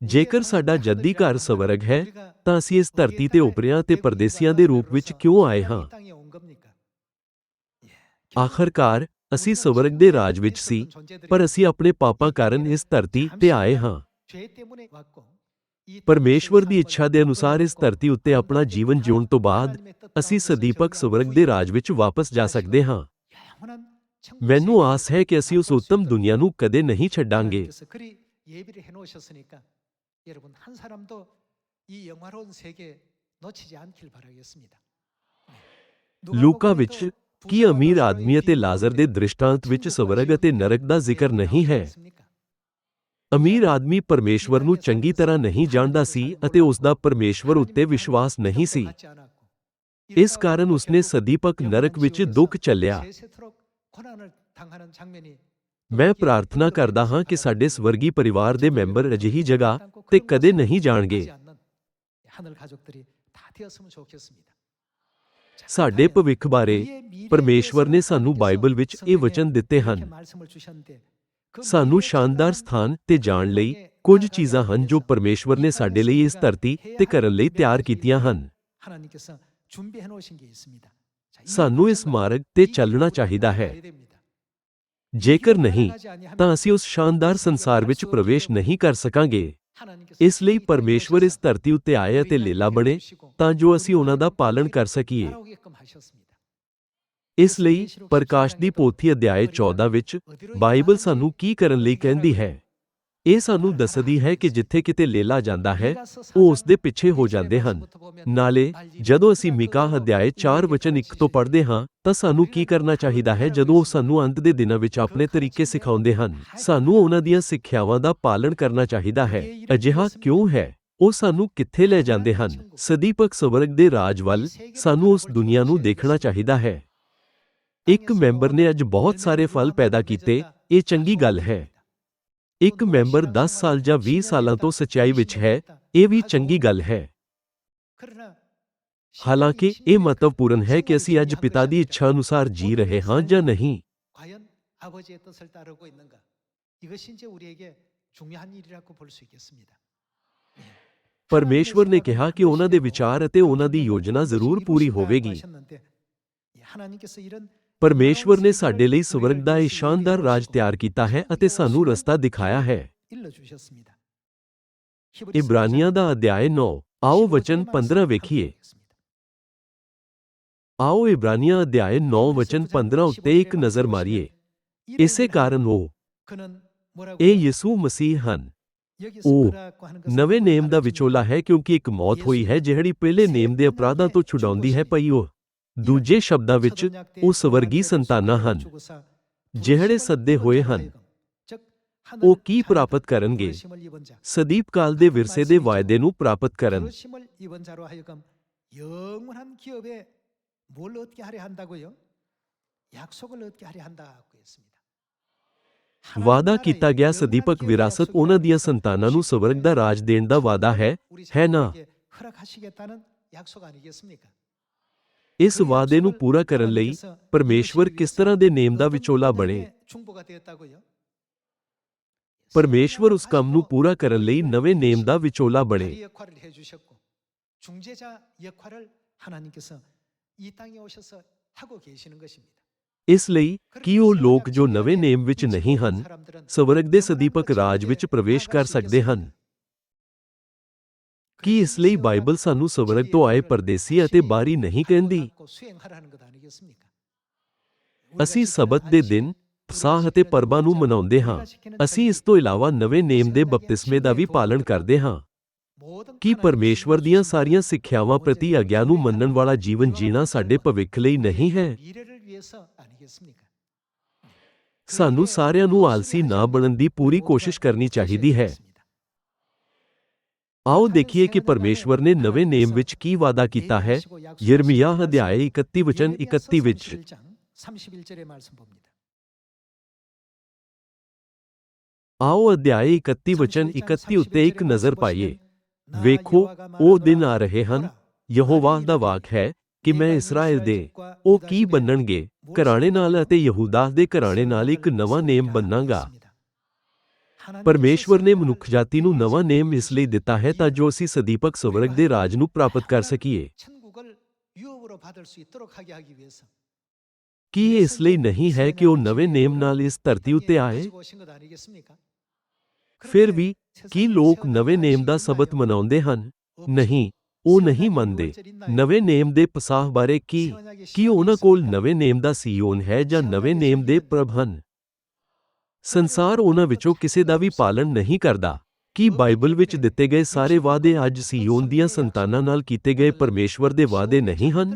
ਜੇਕਰ ਸਾਡਾ ਜੱਦੀ ਘਰ ਸਵਰਗ ਹੈ ਤਾਂ ਅਸੀਂ ਇਸ ਧਰਤੀ ਤੇ ਉਪਰਿਆਂ ਤੇ ਪਰਦੇਸੀਆਂ ਦੇ ਰੂਪ ਵਿੱਚ ਕਿਉਂ ਆਏ ਹਾਂ ਆਖਰਕਾਰ ਅਸੀਂ ਸਵਰਗ ਦੇ ਰਾਜ ਵਿੱਚ ਸੀ ਪਰ ਅਸੀਂ ਆਪਣੇ ਪਾਪਾਂ ਕਾਰਨ ਇਸ ਧਰਤੀ ਤੇ ਆਏ ਹਾਂ ਪਰਮੇਸ਼ਵਰ ਦੀ ਇੱਛਾ ਦੇ ਅਨੁਸਾਰ ਇਸ ਧਰਤੀ ਉੱਤੇ ਆਪਣਾ ਜੀਵਨ ਜਿਉਣ ਤੋਂ ਬਾਅਦ ਅਸੀਂ ਸਦੀਪਕ ਸਵਰਗ ਦੇ ਰਾਜ ਵਿੱਚ ਵਾਪਸ ਜਾ ਸਕਦੇ ਹਾਂ ਮੈਨੂੰ ਆਸ ਹੈ ਕਿ ਅਸੀਂ ਉਸ ਉੱਤਮ ਦੁਨੀਆ ਨੂੰ ਕਦੇ ਨਹੀਂ ਛੱਡਾਂਗੇ ਲੂਕਾ ਵਿੱਚ ਕੀ ਅਮੀਰ ਆਦਮੀ ਅਤੇ ਲਾਜ਼ਰ ਦੇ ਦ੍ਰਿਸ਼ਟਾਂਤ ਵਿੱਚ ਸਵਰਗ ਅਤੇ ਨਰਕ ਦਾ ਜ਼ਿਕਰ ਨਹੀਂ ਹੈ? ਅਮੀਰ ਆਦਮੀ ਪਰਮੇਸ਼ਵਰ ਨੂੰ ਚੰਗੀ ਤਰ੍ਹਾਂ ਨਹੀਂ ਜਾਣਦਾ ਸੀ ਅਤੇ ਉਸ ਦਾ ਪਰਮੇਸ਼ਵਰ ਉੱਤੇ ਵਿਸ਼ਵਾਸ ਨਹੀਂ ਸੀ। ਇਸ ਕਾਰਨ ਉਸਨੇ ਸਦੀਪਕ ਨਰਕ ਵਿੱਚ ਦੁੱਖ ਚੱਲਿਆ ਮੈਂ ਪ੍ਰਾਰਥਨਾ ਕਰਦਾ ਹਾਂ ਕਿ ਸਾਡੇ ਸਵਰਗੀ ਪਰਿਵਾਰ ਦੇ ਮੈਂਬਰ ਅਜਿਹੀ ਜਗ੍ਹਾ ਤੇ ਕਦੇ ਨਹੀਂ ਜਾਣਗੇ। ਸਾਡੇ ਭਵਿੱਖ ਬਾਰੇ ਪਰਮੇਸ਼ਵਰ ਨੇ ਸਾਨੂੰ ਬਾਈਬਲ ਵਿੱਚ ਇਹ ਵਚਨ ਦਿੱਤੇ ਹਨ। ਸਾਨੂੰ ਸ਼ਾਨਦਾਰ ਸਥਾਨ ਤੇ ਜਾਣ ਲਈ ਕੁਝ ਚੀਜ਼ਾਂ ਹਨ ਜੋ ਪਰਮੇਸ਼ਵਰ ਨੇ ਸਾਡੇ ਲਈ ਇਸ ਧਰਤੀ ਤੇ ਕਰਨ ਲਈ ਤਿਆਰ ਕੀਤੀਆਂ ਹਨ। ਸਾਨੂੰ ਇਸ ਮਾਰਗ ਤੇ ਚੱਲਣਾ ਚਾਹੀਦਾ ਹੈ। ਜੇਕਰ ਨਹੀਂ, ਤਾਂ ਅਸੀਂ ਉਸ ਸ਼ਾਨਦਾਰ ਸੰਸਾਰ ਵਿੱਚ ਪ੍ਰਵੇਸ਼ ਨਹੀਂ ਕਰ ਸਕਾਂਗੇ। ਇਸ ਲਈ ਪਰਮੇਸ਼ਵਰ ਇਸ ਧਰਤੀ ਉੱਤੇ ਆਏ ਅਤੇ ਲੀਲਾ ਬਣੇ ਤਾਂ ਜੋ ਅਸੀਂ ਉਹਨਾਂ ਦਾ ਪਾਲਣ ਕਰ ਸਕੀਏ। ਇਸ ਲਈ ਪ੍ਰਕਾਸ਼ ਦੀ ਪੋਥੀ ਅਧਿਆਏ 14 ਵਿੱਚ ਬਾਈਬਲ ਸਾਨੂੰ ਕੀ ਕਰਨ ਲਈ ਕਹਿੰਦੀ ਹੈ? ਇਹ ਸਾਨੂੰ ਦੱਸਦੀ ਹੈ ਕਿ ਜਿੱਥੇ ਕਿਤੇ ਲੇਲਾ ਜਾਂਦਾ ਹੈ, ਉਹ ਉਸ ਦੇ ਪਿੱਛੇ ਹੋ ਜਾਂਦੇ ਹਨ। ਨਾਲੇ, ਜਦੋਂ ਅਸੀਂ ਮਿਕਾ ਅਧਿਆਏ 4 ਵਚਨ 1 ਤੋਂ ਪੜ੍ਹਦੇ ਹਾਂ, ਤਾਂ ਸਾਨੂੰ ਕੀ ਕਰਨਾ ਚਾਹੀਦਾ ਹੈ ਜਦੋਂ ਉਹ ਸਾਨੂੰ ਅੰਤ ਦੇ ਦਿਨਾਂ ਵਿੱਚ ਆਪਣੇ ਤਰੀਕੇ ਸਿਖਾਉਂਦੇ ਹਨ? ਸਾਨੂੰ ਉਹਨਾਂ ਦੀਆਂ ਸਿੱਖਿਆਵਾਂ ਦਾ ਪਾਲਣ ਕਰਨਾ ਚਾਹੀਦਾ ਹੈ। ਅਜਿਹਾ ਕਿਉਂ ਹੈ? ਉਹ ਸਾਨੂੰ ਕਿੱਥੇ ਲੈ ਜਾਂਦੇ ਹਨ? ਸਦੀਪਕ ਸਵਰਗ ਦੇ ਰਾਜ ਵੱਲ ਸਾਨੂੰ ਉਸ ਦੁਨੀਆ ਨੂੰ ਦੇਖਣਾ ਚਾਹੀਦਾ ਹੈ। ਇੱਕ ਮੈਂਬਰ ਨੇ ਅੱਜ ਬਹੁਤ ਸਾਰੇ ਫਲ ਪੈਦਾ ਕੀਤੇ, ਇਹ ਚੰਗੀ ਗੱਲ ਹੈ। ਇੱਕ ਮੈਂਬਰ 10 ਸਾਲ ਜਾਂ 20 ਸਾਲਾਂ ਤੋਂ ਸਚਾਈ ਵਿੱਚ ਹੈ ਇਹ ਵੀ ਚੰਗੀ ਗੱਲ ਹੈ ਹਾਲਾਂਕਿ ਇਹ ਮਹੱਤਵਪੂਰਨ ਹੈ ਕਿ ਅਸੀਂ ਅੱਜ ਪਿਤਾ ਦੀ ਇੱਛਾ ਅਨੁਸਾਰ ਜੀ ਰਹੇ ਹਾਂ ਜਾਂ ਨਹੀਂ 과연 아버지의 뜻을 따르고 있는가? 이것이 이제 우리에게 중요한 일이라고 볼 수 있겠습니다. ਪਰਮੇਸ਼ਵਰ ਨੇ ਕਿਹਾ ਕਿ ਉਹਨਾਂ ਦੇ ਵਿਚਾਰ ਅਤੇ ਉਹਨਾਂ ਦੀ ਯੋਜਨਾ ਜ਼ਰੂਰ ਪੂਰੀ ਹੋਵੇਗੀ 하나님께서 이런 ਪਰਮੇਸ਼ਵਰ ਨੇ ਸਾਡੇ ਲਈ ਸਵਰਗ ਦਾ ਇਹ ਸ਼ਾਨਦਾਰ ਰਾਜ ਤਿਆਰ ਕੀਤਾ ਹੈ ਅਤੇ ਸਾਨੂੰ ਰਸਤਾ ਦਿਖਾਇਆ ਹੈ। ਇਬਰਾਨੀਆਂ ਦਾ ਅਧਿਆਇ 9 ਆਓ ਵਚਨ 15 ਵੇਖੀਏ। ਆਓ ਇਬਰਾਨੀਆਂ ਅਧਿਆਇ 9 ਵਚਨ 15 ਉੱਤੇ ਇੱਕ ਨਜ਼ਰ ਮਾਰੀਏ। ਇਸੇ ਕਾਰਨ ਉਹ, ਇਹ ਯਿਸੂ ਮਸੀਹ ਹਨ। ਉਹ ਨਵੇਂ ਨੇਮ ਦਾ ਵਿਚੋਲਾ ਹੈ ਕਿਉਂਕਿ ਇੱਕ ਮੌਤ ਹੋਈ ਹੈ, ਜਿਹੜੀ ਪਹਿਲੇ ਨੇਮ ਦੇ ਅਪਰਾਧਾਂ ਤੋਂ ਛੁਡਾਉਂਦੀ ਹੈ ਪਈ ਉਹ ਦੂਜੇ ਸ਼ਬਦਾਂ ਵਿੱਚ ਉਹ ਸਵਰਗੀ ਸੰਤਾਨਾਂ ਹਨ ਜਿਹੜੇ ਸੱਦੇ ਹੋਏ ਹਨ ਉਹ ਕੀ ਪ੍ਰਾਪਤ ਕਰਨਗੇ ਸਦੀਪ ਕਾਲ ਦੇ ਵਿਰਸੇ ਦੇ ਵਾਅਦੇ ਨੂੰ ਪ੍ਰਾਪਤ ਕਰਨ 부르심을 입은 자로 하여금 영원한 기업에 뭘 얻게 하려 한다고요? 약속을 얻게 하려 한다고 했습니다. ਵਾਅਦਾ ਕੀਤਾ ਗਿਆ ਸਦੀਪਕ ਵਿਰਾਸਤ ਉਹਨਾਂ ਦੀਆਂ ਸੰਤਾਨਾਂ ਨੂੰ ਸਵਰਗ ਦਾ ਰਾਜ ਦੇਣ ਦਾ ਵਾਅਦਾ ਹੈ ਹੈ ਨਾ 허락하시겠다는 약속 아니겠습니까? ਇਸ ਵਾਅਦੇ ਨੂੰ ਪੂਰਾ ਕਰਨ ਲਈ ਪਰਮੇਸ਼ਵਰ ਕਿਸ ਤਰ੍ਹਾਂ ਦੇ ਨੇਮ ਦਾ ਵਿਚੋਲਾ ਬਣੇ? ਪਰਮੇਸ਼ਵਰ ਉਸ ਕੰਮ ਨੂੰ ਪੂਰਾ ਕਰਨ ਲਈ ਨਵੇਂ ਨੇਮ ਦਾ ਵਿਚੋਲਾ ਬਣੇ। ਇਸ ਲਈ ਕਿ ਉਹ ਲੋਕ ਜੋ ਨਵੇਂ ਨੇਮ ਵਿੱਚ ਨਹੀਂ ਹਨ, ਸਵਰਗ ਦੇ ਸਦੀਪਕ ਰਾਜ ਵਿੱਚ ਪ੍ਰਵੇਸ਼ ਕਰ ਸਕਦੇ ਹਨ? ਕਿ ਇਸ ਲਈ ਬਾਈਬਲ ਸਾਨੂੰ ਸਵਰਗ ਤੋਂ ਆਏ ਪਰਦੇਸੀ ਅਤੇ ਬਾਹਰੀ ਨਹੀਂ ਕਹਿੰਦੀ? ਅਸੀਂ ਸਬਤ ਦੇ ਦਿਨ ਸਾਹ ਅਤੇ ਪਰਬਾਂ ਨੂੰ ਮਨਾਉਂਦੇ ਹਾਂ। ਅਸੀਂ ਇਸ ਤੋਂ ਇਲਾਵਾ ਨਵੇਂ ਨੇਮ ਦੇ ਬਪਤਿਸਮੇ ਦਾ ਵੀ ਪਾਲਣ ਕਰਦੇ ਹਾਂ। ਕੀ ਪਰਮੇਸ਼ਵਰ ਦੀਆਂ ਸਾਰੀਆਂ ਸਿੱਖਿਆਵਾਂ ਪ੍ਰਤੀ ਆਗਿਆ ਨੂੰ ਮੰਨਣ ਵਾਲਾ ਜੀਵਨ ਜੀਣਾ ਸਾਡੇ ਭਵਿੱਖ ਲਈ ਨਹੀਂ ਹੈ? ਸਾਨੂੰ ਸਾਰਿਆਂ ਨੂੰ ਆਲਸੀ ਨਾ ਬਣਨ ਦੀ ਪੂਰੀ ਕੋਸ਼ਿਸ਼ ਕਰਨੀ ਚਾਹੀਦੀ ਹੈ। ਆਓ ਦੇਖੀਏ ਕਿ ਪਰਮੇਸ਼ਵਰ ਨੇ ਨਵੇਂ ਨੇਮ ਵਿੱਚ ਕੀ ਵਾਅਦਾ ਕੀਤਾ ਹੈ। ਯਿਰਮੀਆ ਅਧਿਆਇ 31 ਵਚਨ 31 ਵਿੱਚ। ਆਓ ਅਧਿਆਇ 31 ਵਚਨ 31 ਉੱਤੇ ਇੱਕ ਨਜ਼ਰ ਪਾਈਏ। ਵੇਖੋ, ਉਹ ਦਿਨ ਆ ਰਹੇ ਹਨ। ਯਹੋਵਾ ਦਾ ਵਾਕ ਹੈ ਕਿ ਮੈਂ ਇਸਰਾਇਲ ਦੇ, ਉਹ ਕੀ ਬੰਨਣਗੇ? ਘਰਾਣੇ ਨਾਲ ਅਤੇ ਯਹੂਦਾ ਦੇ ਘਰਾਣੇ ਨਾਲ ਇੱਕ ਨਵਾਂ ਨੇਮ ਬੰਨਾਂਗਾ। ਪਰਮੇਸ਼ਵਰ ਨੇ ਮਨੁੱਖ ਜਾਤੀ ਨੂੰ ਨਵਾਂ ਨੇਮ ਇਸ ਲਈ ਦਿੱਤਾ ਹੈ ਤਾਂ ਜੋ ਅਸੀਂ ਸਦੀਪਕ ਸਵਰਗ ਦੇ ਰਾਜ ਨੂੰ ਪ੍ਰਾਪਤ ਕਰ ਸਕੀਏ। ਕੀ ਇਹ ਇਸ ਲਈ ਨਹੀਂ ਹੈ ਕਿ ਉਹ ਨਵੇਂ ਨੇਮ ਨਾਲ ਇਸ ਧਰਤੀ ਉੱਤੇ ਆਏ? ਫਿਰ ਵੀ ਕੀ ਲੋਕ ਨਵੇਂ ਨੇਮ ਦਾ ਸਬਤ ਮਨਾਉਂਦੇ ਹਨ? ਨਹੀਂ ਉਹ ਨਹੀਂ ਮੰਨਦੇ। ਨਵੇਂ ਨੇਮ ਦੇ ਪਸਾਹ ਬਾਰੇ ਕੀ? ਕੀ ਉਹਨਾਂ ਕੋਲ ਨਵੇਂ ਨੇਮ ਦਾ ਸੀਯੋਨ ਹੈ ਜਾਂ ਨਵੇਂ ਨੇਮ ਦੇ ਪ੍ਰਭ ਹਨ? ਸੰਸਾਰ ਉਹਨਾਂ ਵਿੱਚੋਂ ਕਿਸੇ ਦਾ ਵੀ ਪਾਲਣ ਨਹੀਂ ਕਰਦਾ ਕੀ ਬਾਈਬਲ ਵਿੱਚ ਦਿੱਤੇ ਗਏ ਸਾਰੇ ਵਾਅਦੇ ਅੱਜ ਸਿਯੋਨ ਦੀਆਂ ਸੰਤਾਨਾਂ ਨਾਲ ਕੀਤੇ ਗਏ ਪਰਮੇਸ਼ਵਰ ਦੇ ਵਾਅਦੇ ਨਹੀਂ ਹਨ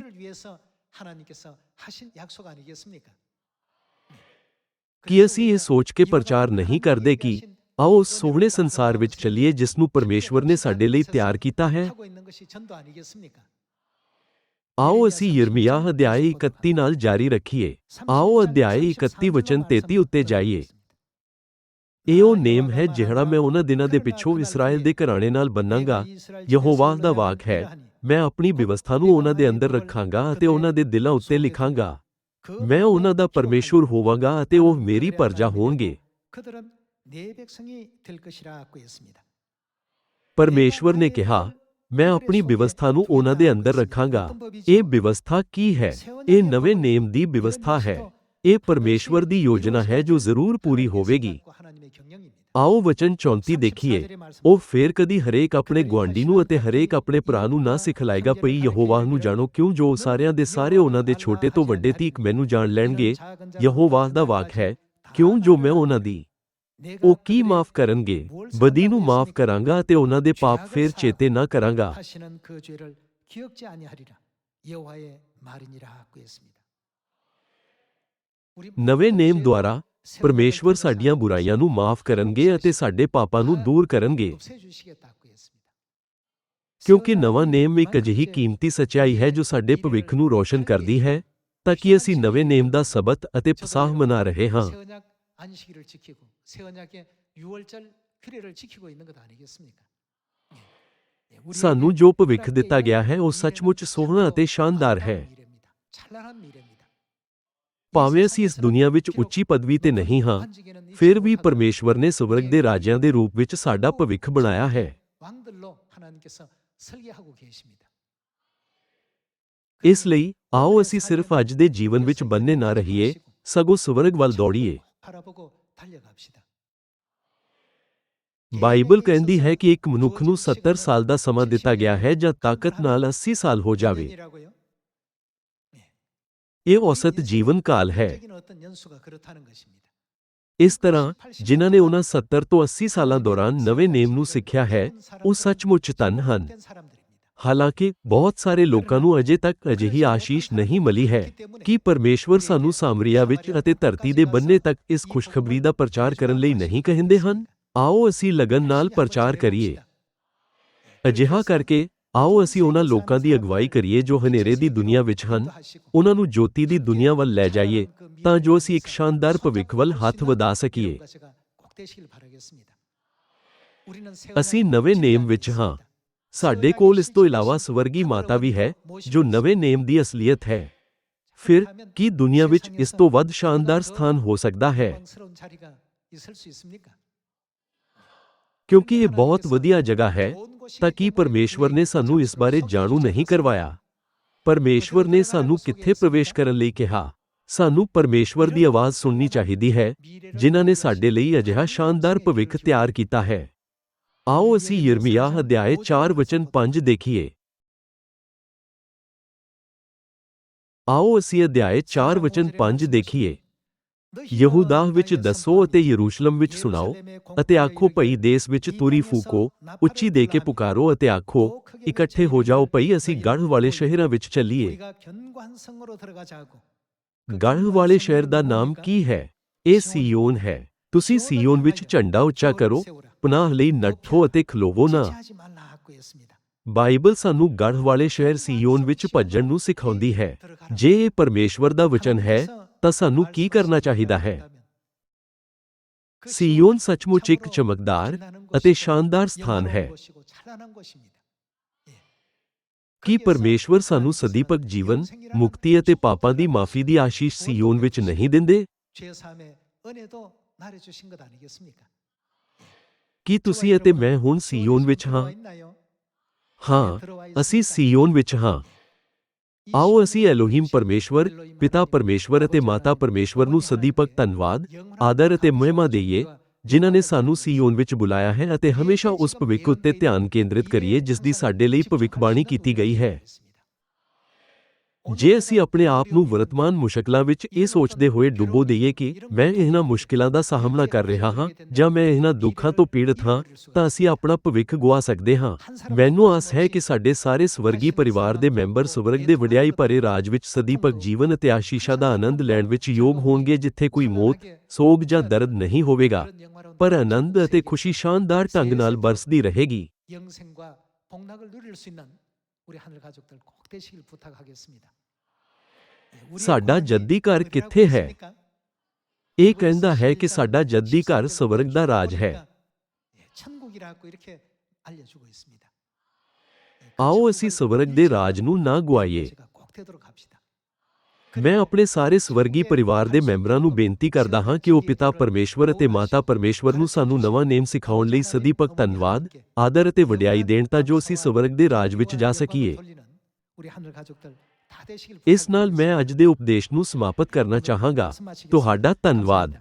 ਕਿ ਅਸੀਂ ਇਹ ਸੋਚ ਕੇ ਪ੍ਰਚਾਰ ਨਹੀਂ ਕਰਦੇ ਕਿ ਆਓ ਉਸ ਸੋਹਣੇ ਸੰਸਾਰ ਵਿੱਚ ਚੱਲੀਏ ਜਿਸ ਨੂੰ ਪਰਮੇਸ਼ਵਰ ਨੇ ਸਾਡੇ ਲਈ ਤਿਆਰ ਕੀਤਾ ਹੈ ਆਓ ਅਸੀਂ ਯਰਮੀਆ ਅਧਿਆਇ 31 ਨਾਲ ਜਾਰੀ ਰੱਖੀਏ ਆਓ ਅਧਿਆਇ 31 ਵਚਨ 33 ਉੱਤੇ ਜਾਈਏ ਇਹ ਉਹ ਨੇਮ ਹੈ ਜਿਹੜਾ ਮੈਂ ਉਹਨਾਂ ਦਿਨਾਂ ਦੇ ਪਿੱਛੋਂ ਇਸਰਾਇਲ ਦੇ ਘਰਾਣੇ ਨਾਲ ਬੰਨਾਂਗਾ। ਯਹੋਵਾ ਦਾ ਵਾਕ ਹੈ, ਮੈਂ ਆਪਣੀ ਵਿਵਸਥਾ ਨੂੰ ਉਹਨਾਂ ਦੇ ਅੰਦਰ ਰੱਖਾਂਗਾ ਅਤੇ ਉਹਨਾਂ ਦੇ ਦਿਲਾਂ ਉੱਤੇ ਲਿਖਾਂਗਾ। ਮੈਂ ਉਹਨਾਂ ਦਾ ਪਰਮੇਸ਼ੁਰ ਹੋਵਾਂਗਾ ਅਤੇ ਉਹ ਮੇਰੀ ਪਰਜਾ ਹੋਣਗੇ। ਪਰਮੇਸ਼ਵਰ ਨੇ ਕਿਹਾ, ਮੈਂ ਆਪਣੀ ਵਿਵਸਥਾ ਨੂੰ ਉਹਨਾਂ ਦੇ ਅੰਦਰ ਰੱਖਾਂਗਾ। ਇਹ ਵਿਵਸਥਾ ਕੀ ਹੈ? ਇਹ ਨਵੇਂ ਨੇਮ ਦੀ ਵਿਵਸਥਾ ਹੈ। ਇਹ ਪਰਮੇਸ਼ਵਰ ਦੀ ਯੋਜਨਾ ਹੈ ਜੋ ਜ਼ਰੂਰ ਪੂਰੀ ਹੋਵੇਗੀ 하나님의 경영입니다. ਆਓ ਵਚਨ 34 ਦੇਖੀਏ ਉਹ ਫੇਰ ਕਦੀ ਹਰੇਕ ਆਪਣੇ ਗੁਆਂਢੀ ਨੂੰ ਅਤੇ ਹਰੇਕ ਆਪਣੇ ਭਰਾ ਨੂੰ ਨਾ ਸਿਖਲਾਏਗਾ ਪਈ ਯਹੋਵਾਹ ਨੂੰ ਜਾਣੋ ਕਿਉਂ ਜੋ ਸਾਰਿਆਂ ਦੇ ਸਾਰੇ ਉਹਨਾਂ ਦੇ ਛੋਟੇ ਤੋਂ ਵੱਡੇ ਤੀਕ ਮੈਨੂੰ ਜਾਣ ਲੈਣਗੇ ਯਹੋਵਾਹ ਦਾ ਵਾਕ ਹੈ ਕਿਉਂ ਜੋ ਮੈਂ ਉਹਨਾਂ ਦੀ ਉਹ ਕੀ ਮਾਫ ਕਰਨਗੇ ਬਦੀ ਨੂੰ ਮਾਫ ਕਰਾਂਗਾ ਅਤੇ ਉਹਨਾਂ ਦੇ ਪਾਪ ਫੇਰ ਚੇਤੇ ਨਾ ਕਰਾਂਗਾ 하시는 그 죄를 기억지 아니하리라 여호와의 말이니라고 했습니다. ਨਵੇਂ ਨੇਮ ਦੁਆਰਾ ਪਰਮੇਸ਼ਵਰ ਸਾਡੀਆਂ ਬੁਰਾਈਆਂ ਨੂੰ ਮਾਫ ਕਰਨਗੇ ਅਤੇ ਸਾਡੇ ਪਾਪਾਂ ਨੂੰ ਦੂਰ ਕਰਨਗੇ। ਕਿਉਂਕਿ ਨਵਾਂ ਨੇਮ ਇੱਕ ਅਜਿਹੀ ਕੀਮਤੀ ਸਚਾਈ ਹੈ ਜੋ ਸਾਡੇ ਭਵਿੱਖ ਨੂੰ ਰੋਸ਼ਨ ਕਰਦੀ ਹੈ ਤਾਂ ਕਿ ਅਸੀਂ ਨਵੇਂ ਨੇਮ ਦਾ ਸਬਤ ਅਤੇ ਪਸਾਹ ਮਨਾ ਰਹੇ ਹਾਂ। ਸਾਨੂੰ ਜੋ ਭਵਿੱਖ ਦਿੱਤਾ ਗਿਆ ਹੈ ਉਹ ਸੱਚਮੁੱਚ ਸੋਹਣਾ ਅਤੇ ਸ਼ਾਨਦਾਰ ਹੈ। ਭਾਵੇਂ ਅਸੀਂ ਇਸ ਦੁਨੀਆ ਵਿੱਚ ਉੱਚੀ ਪਦਵੀ ਤੇ ਨਹੀਂ ਹਾਂ, ਫਿਰ ਵੀ ਪਰਮੇਸ਼ਵਰ ਨੇ ਸਵਰਗ ਦੇ ਰਾਜਿਆਂ ਦੇ ਰੂਪ ਵਿੱਚ ਸਾਡਾ ਭਵਿੱਖ ਬਣਾਇਆ ਹੈ। ਇਸ ਲਈ ਆਓ ਅਸੀਂ ਸਿਰਫ ਅੱਜ ਦੇ ਜੀਵਨ ਵਿੱਚ ਬੰਨੇ ਨਾ ਰਹੀਏ, ਸਗੋਂ ਸਵਰਗ ਵੱਲ ਦੌੜੀਏ। ਬਾਈਬਲ ਕਹਿੰਦੀ ਹੈ ਕਿ ਇੱਕ ਮਨੁੱਖ ਨੂੰ 70 ਸਾਲ ਦਾ ਸਮਾਂ ਦਿੱਤਾ ਗਿਆ ਹੈ ਜਾਂ ਤਾਕਤ ਨਾਲ 80 ਸਾਲ ਹੋ ਜਾਵੇ। ਇਹ ਔਸਤ ਜੀਵਨ ਕਾਲ ਹੈ। ਇਸ ਤਰ੍ਹਾਂ ਜਿਨ੍ਹਾਂ ਨੇ ਉਹਨਾਂ 70 ਤੋਂ 80 ਸਾਲਾਂ ਦੌਰਾਨ ਨਵੇਂ ਨੇਮ ਨੂੰ ਸਿੱਖਿਆ ਹੈ ਉਹ ਸੱਚਮੁੱਚ ਧਨ ਹਨ। ਹਾਲਾਂਕਿ ਬਹੁਤ ਸਾਰੇ ਲੋਕਾਂ ਨੂੰ ਅਜੇ ਤੱਕ ਅਜਿਹੀ ਆਸ਼ੀਸ਼ ਨਹੀਂ ਮਿਲੀ ਹੈ ਕਿ ਪਰਮੇਸ਼ਵਰ ਸਾਨੂੰ ਸਾਮਰੀਆ ਵਿੱਚ ਅਤੇ ਧਰਤੀ ਦੇ ਬੰਨੇ ਤੱਕ ਇਸ ਖੁਸ਼ਖਬਰੀ ਦਾ ਪ੍ਰਚਾਰ ਕਰਨ ਲਈ ਨਹੀਂ ਕਹਿੰਦੇ ਹਨ। ਆਓ ਅਸੀਂ ਲਗਨ ਨਾਲ ਪ੍ਰਚਾਰ ਕਰੀਏ। ਅਜਿਹਾ ਕਰਕੇ ਆਓ ਅਸੀਂ ਉਹਨਾਂ ਲੋਕਾਂ ਦੀ ਅਗਵਾਈ ਕਰੀਏ ਜੋ ਹਨੇਰੇ ਦੀ ਦੁਨੀਆ ਵਿੱਚ ਹਨ। ਉਹਨਾਂ ਨੂੰ ਜੋਤੀ ਦੀ ਦੁਨੀਆ ਵੱਲ ਲੈ ਜਾਈਏ ਤਾਂ ਜੋ ਅਸੀਂ ਇੱਕ ਸ਼ਾਨਦਾਰ ਭਵਿੱਖ ਵੱਲ ਹੱਥ ਵਧਾ ਸਕੀਏ। ਅਸੀਂ ਨਵੇਂ ਨੇਮ ਵਿੱਚ ਹਾਂ। ਸਾਡੇ ਕੋਲ ਇਸ ਤੋਂ ਇਲਾਵਾ ਸਵਰਗੀ ਮਾਤਾ ਵੀ ਹੈ, ਜੋ ਨਵੇਂ ਨੇਮ ਦੀ ਅਸਲੀਅਤ ਹੈ। ਫਿਰ ਕੀ ਦੁਨੀਆ ਵਿੱਚ ਇਸ ਤੋਂ ਵੱਧ ਸ਼ਾਨਦਾਰ ਸਥਾਨ ਹੋ ਸਕਦਾ ਹੈ? ਕਿਉਂਕਿ ਇਹ ਬਹੁਤ ਵਧੀਆ ਜਗ੍ਹਾ ਹੈ। ਤਾਂ ਕੀ ਪਰਮੇਸ਼ਵਰ ਨੇ ਸਾਨੂੰ ਇਸ ਬਾਰੇ ਜਾਣੂ ਨਹੀਂ ਕਰਵਾਇਆ ਪਰਮੇਸ਼ਵਰ ਨੇ ਸਾਨੂੰ ਕਿੱਥੇ ਪ੍ਰਵੇਸ਼ ਕਰਨ ਲਈ ਕਿਹਾ ਸਾਨੂੰ ਪਰਮੇਸ਼ਵਰ ਦੀ ਆਵਾਜ਼ ਸੁਣਨੀ ਚਾਹੀਦੀ ਹੈ ਜਿਨ੍ਹਾਂ ਨੇ ਸਾਡੇ ਲਈ ਅਜਿਹਾ ਸ਼ਾਨਦਾਰ ਭਵਿੱਖ ਤਿਆਰ ਕੀਤਾ ਹੈ ਆਓ ਅਸੀਂ ਯਿਰਮੀਆ ਅਧਿਆਇ 4 ਵਚਨ 5 ਦੇਖੀਏ ਆਓ ਅਸੀਂ ਅਧਿਆਇ 4 ਵਚਨ 5 ਦੇਖੀਏ ਯਹੂਦਾ ਵਿੱਚ ਦੱਸੋ ਅਤੇ ਯਰੂਸ਼ਲਮ ਵਿੱਚ ਸੁਣਾਓ ਅਤੇ ਆਖੋ ਭਈ ਦੇਸ ਵਿੱਚ ਤੁਰੀ ਫੂਕੋ, ਉੱਚੀ ਦੇ ਕੇ ਪੁਕਾਰੋ ਅਤੇ ਆਖੋ, ਇਕੱਠੇ ਹੋ ਜਾਓ ਭਈ ਅਸੀਂ ਗੜ੍ਹ ਵਾਲੇ ਸ਼ਹਿਰਾਂ ਵਿੱਚ ਚੱਲੀਏ। ਗੜ੍ਹ ਵਾਲੇ ਸ਼ਹਿਰ ਦਾ ਨਾਮ ਕੀ ਹੈ? ਇਹ ਸੀਯੋਨ ਹੈ। ਤੁਸੀਂ ਸੀਯੋਨ ਵਿੱਚ ਝੰਡਾ ਉੱਚਾ ਕਰੋ, ਪਨਾਹ ਲਈ ਨੱਠੋ ਅਤੇ ਖਲੋਵੋ ਨਾ। ਬਾਈਬਲ ਸਾਨੂੰ ਗੜ੍ਹ ਵਾਲੇ ਸ਼ਹਿਰ ਸੀਯੋਨ ਵਿੱਚ ਭੱਜਣ ਨੂੰ ਸਿਖਾਉਂਦੀ ਹੈ। ਜੇ ਇਹ ਪਰਮੇਸ਼ਵਰ ਦਾ ਵਚਨ ਹੈ ਤਾਂ ਸਾਨੂੰ ਕੀ ਕਰਨਾ ਚਾਹੀਦਾ ਹੈ ਸੀਯੋਨ ਸੱਚਮੁੱਚ ਇੱਕ ਚਮਕਦਾਰ ਅਤੇ ਸ਼ਾਨਦਾਰ ਸਥਾਨ ਹੈ ਕੀ ਪਰਮੇਸ਼ਵਰ ਸਾਨੂੰ ਸਦੀਪਕ ਜੀਵਨ ਮੁਕਤੀ ਅਤੇ ਪਾਪਾਂ ਦੀ ਮਾਫੀ ਦੀ ਆਸ਼ੀਸ਼ ਸੀਯੋਨ ਵਿੱਚ ਨਹੀਂ ਦਿੰਦੇ ਕੀ ਤੁਸੀਂ ਅਤੇ ਮੈਂ ਹੁਣ ਸੀਯੋਨ ਵਿੱਚ ਹਾਂ ਹਾਂ ਅਸੀਂ ਸੀਯੋਨ ਵਿੱਚ ਹਾਂ ਆਓ ਅਸੀਂ ਐਲੋਹੀਮ ਪਰਮੇਸ਼ਵਰ, ਪਿਤਾ ਪਰਮੇਸ਼ਵਰ ਅਤੇ ਮਾਤਾ ਪਰਮੇਸ਼ਵਰ ਨੂੰ ਸਦੀਪਕ ਧੰਨਵਾਦ, ਆਦਰ ਅਤੇ ਮਹਿਮਾ ਦੇਈਏ, ਜਿਨ੍ਹਾਂ ਨੇ ਸਾਨੂੰ ਸੀਓਨ ਵਿੱਚ ਬੁਲਾਇਆ ਹੈ ਅਤੇ ਹਮੇਸ਼ਾ ਉਸ ਭਵਿੱਖ ਉੱਤੇ ਧਿਆਨ ਕੇਂਦਰਿਤ ਕਰੀਏ ਜਿਸ ਦੀ ਸਾਡੇ ਲਈ ਭਵਿੱਖਬਾਣੀ ਕੀਤੀ ਗਈ ਹੈ। ਜੇ ਅਸੀਂ ਆਪਣੇ ਆਪ ਨੂੰ ਵਰਤਮਾਨ ਮੁਸ਼ਕਲਾਂ ਵਿੱਚ ਇਹ ਸੋਚਦੇ ਹੋਏ ਡੁੱਬੋ ਦਈਏ ਕਿ ਮੈਂ ਇਹਨਾਂ ਮੁਸ਼ਕਲਾਂ ਦਾ ਸਾਹਮਣਾ ਕਰ ਰਿਹਾ ਹਾਂ ਜਾਂ ਮੈਂ ਇਹਨਾਂ ਦੁੱਖਾਂ ਤੋਂ ਪੀੜਤ ਹਾਂ, ਤਾਂ ਅਸੀਂ ਆਪਣਾ ਭਵਿੱਖ ਗਵਾ ਸਕਦੇ ਹਾਂ। ਮੈਨੂੰ ਆਸ ਹੈ ਕਿ ਸਾਡੇ ਸਾਰੇ ਸਵਰਗੀ ਪਰਿਵਾਰ ਦੇ ਮੈਂਬਰ ਸਵਰਗ ਦੇ ਵਡਿਆਈ ਭਰੇ ਰਾਜ ਵਿੱਚ ਸਦੀਪਕ ਜੀਵਨ ਅਤੇ ਆਸ਼ੀਸ਼ਾ ਦਾ ਆਨੰਦ ਲੈਣ ਵਿੱਚ ਯੋਗ ਹੋਣਗੇ, ਜਿੱਥੇ ਕੋਈ ਮੌਤ, ਸੋਗ ਜਾਂ ਦਰਦ ਨਹੀਂ ਹੋਵੇਗਾ, ਪਰ ਆਨੰਦ ਅਤੇ ਖੁਸ਼ੀ ਸ਼ਾਨਦਾਰ ਢੰਗ ਨਾਲ ਬਰਸਦੀ ਰਹੇਗੀ। ਸਾਡਾ ਜੱਦੀ ਘਰ ਕਿੱਥੇ ਹੈ ਇਹ ਕਹਿੰਦਾ ਹੈ ਕਿ ਸਾਡਾ ਜੱਦੀ ਘਰ ਸਵਰਗ ਦਾ ਰਾਜ ਹੈ ਆਓ ਅਸੀਂ ਸਵਰਗ ਦੇ ਰਾਜ ਨੂੰ ਨਾ ਗਵਾਈਏ ਮੈਂ ਆਪਣੇ ਸਾਰੇ ਸਵਰਗੀ ਪਰਿਵਾਰ ਦੇ ਮੈਂਬਰਾਂ ਨੂੰ ਬੇਨਤੀ ਕਰਦਾ ਹਾਂ ਕਿ ਉਹ ਪਿਤਾ ਪਰਮੇਸ਼ਵਰ ਅਤੇ ਮਾਤਾ ਪਰਮੇਸ਼ਵਰ ਨੂੰ ਸਾਨੂੰ ਨਵਾਂ ਨੇਮ ਸਿਖਾਉਣ ਲਈ ਸਦੀਪਕ ਧੰਨਵਾਦ, ਆਦਰ ਅਤੇ ਵਡਿਆਈ ਦੇਣ ਤਾਂ ਜੋ ਅਸੀਂ ਸਵਰਗ ਦੇ ਰਾਜ ਵਿੱਚ ਜਾ ਸਕੀਏ। ਇਸ ਨਾਲ ਮੈਂ ਅੱਜ ਦੇ ਉਪਦੇਸ਼ ਨੂੰ ਸਮਾਪਤ ਕਰਨਾ ਚਾਹਾਂਗਾ। ਤੁਹਾਡਾ ਧੰਨਵਾਦ।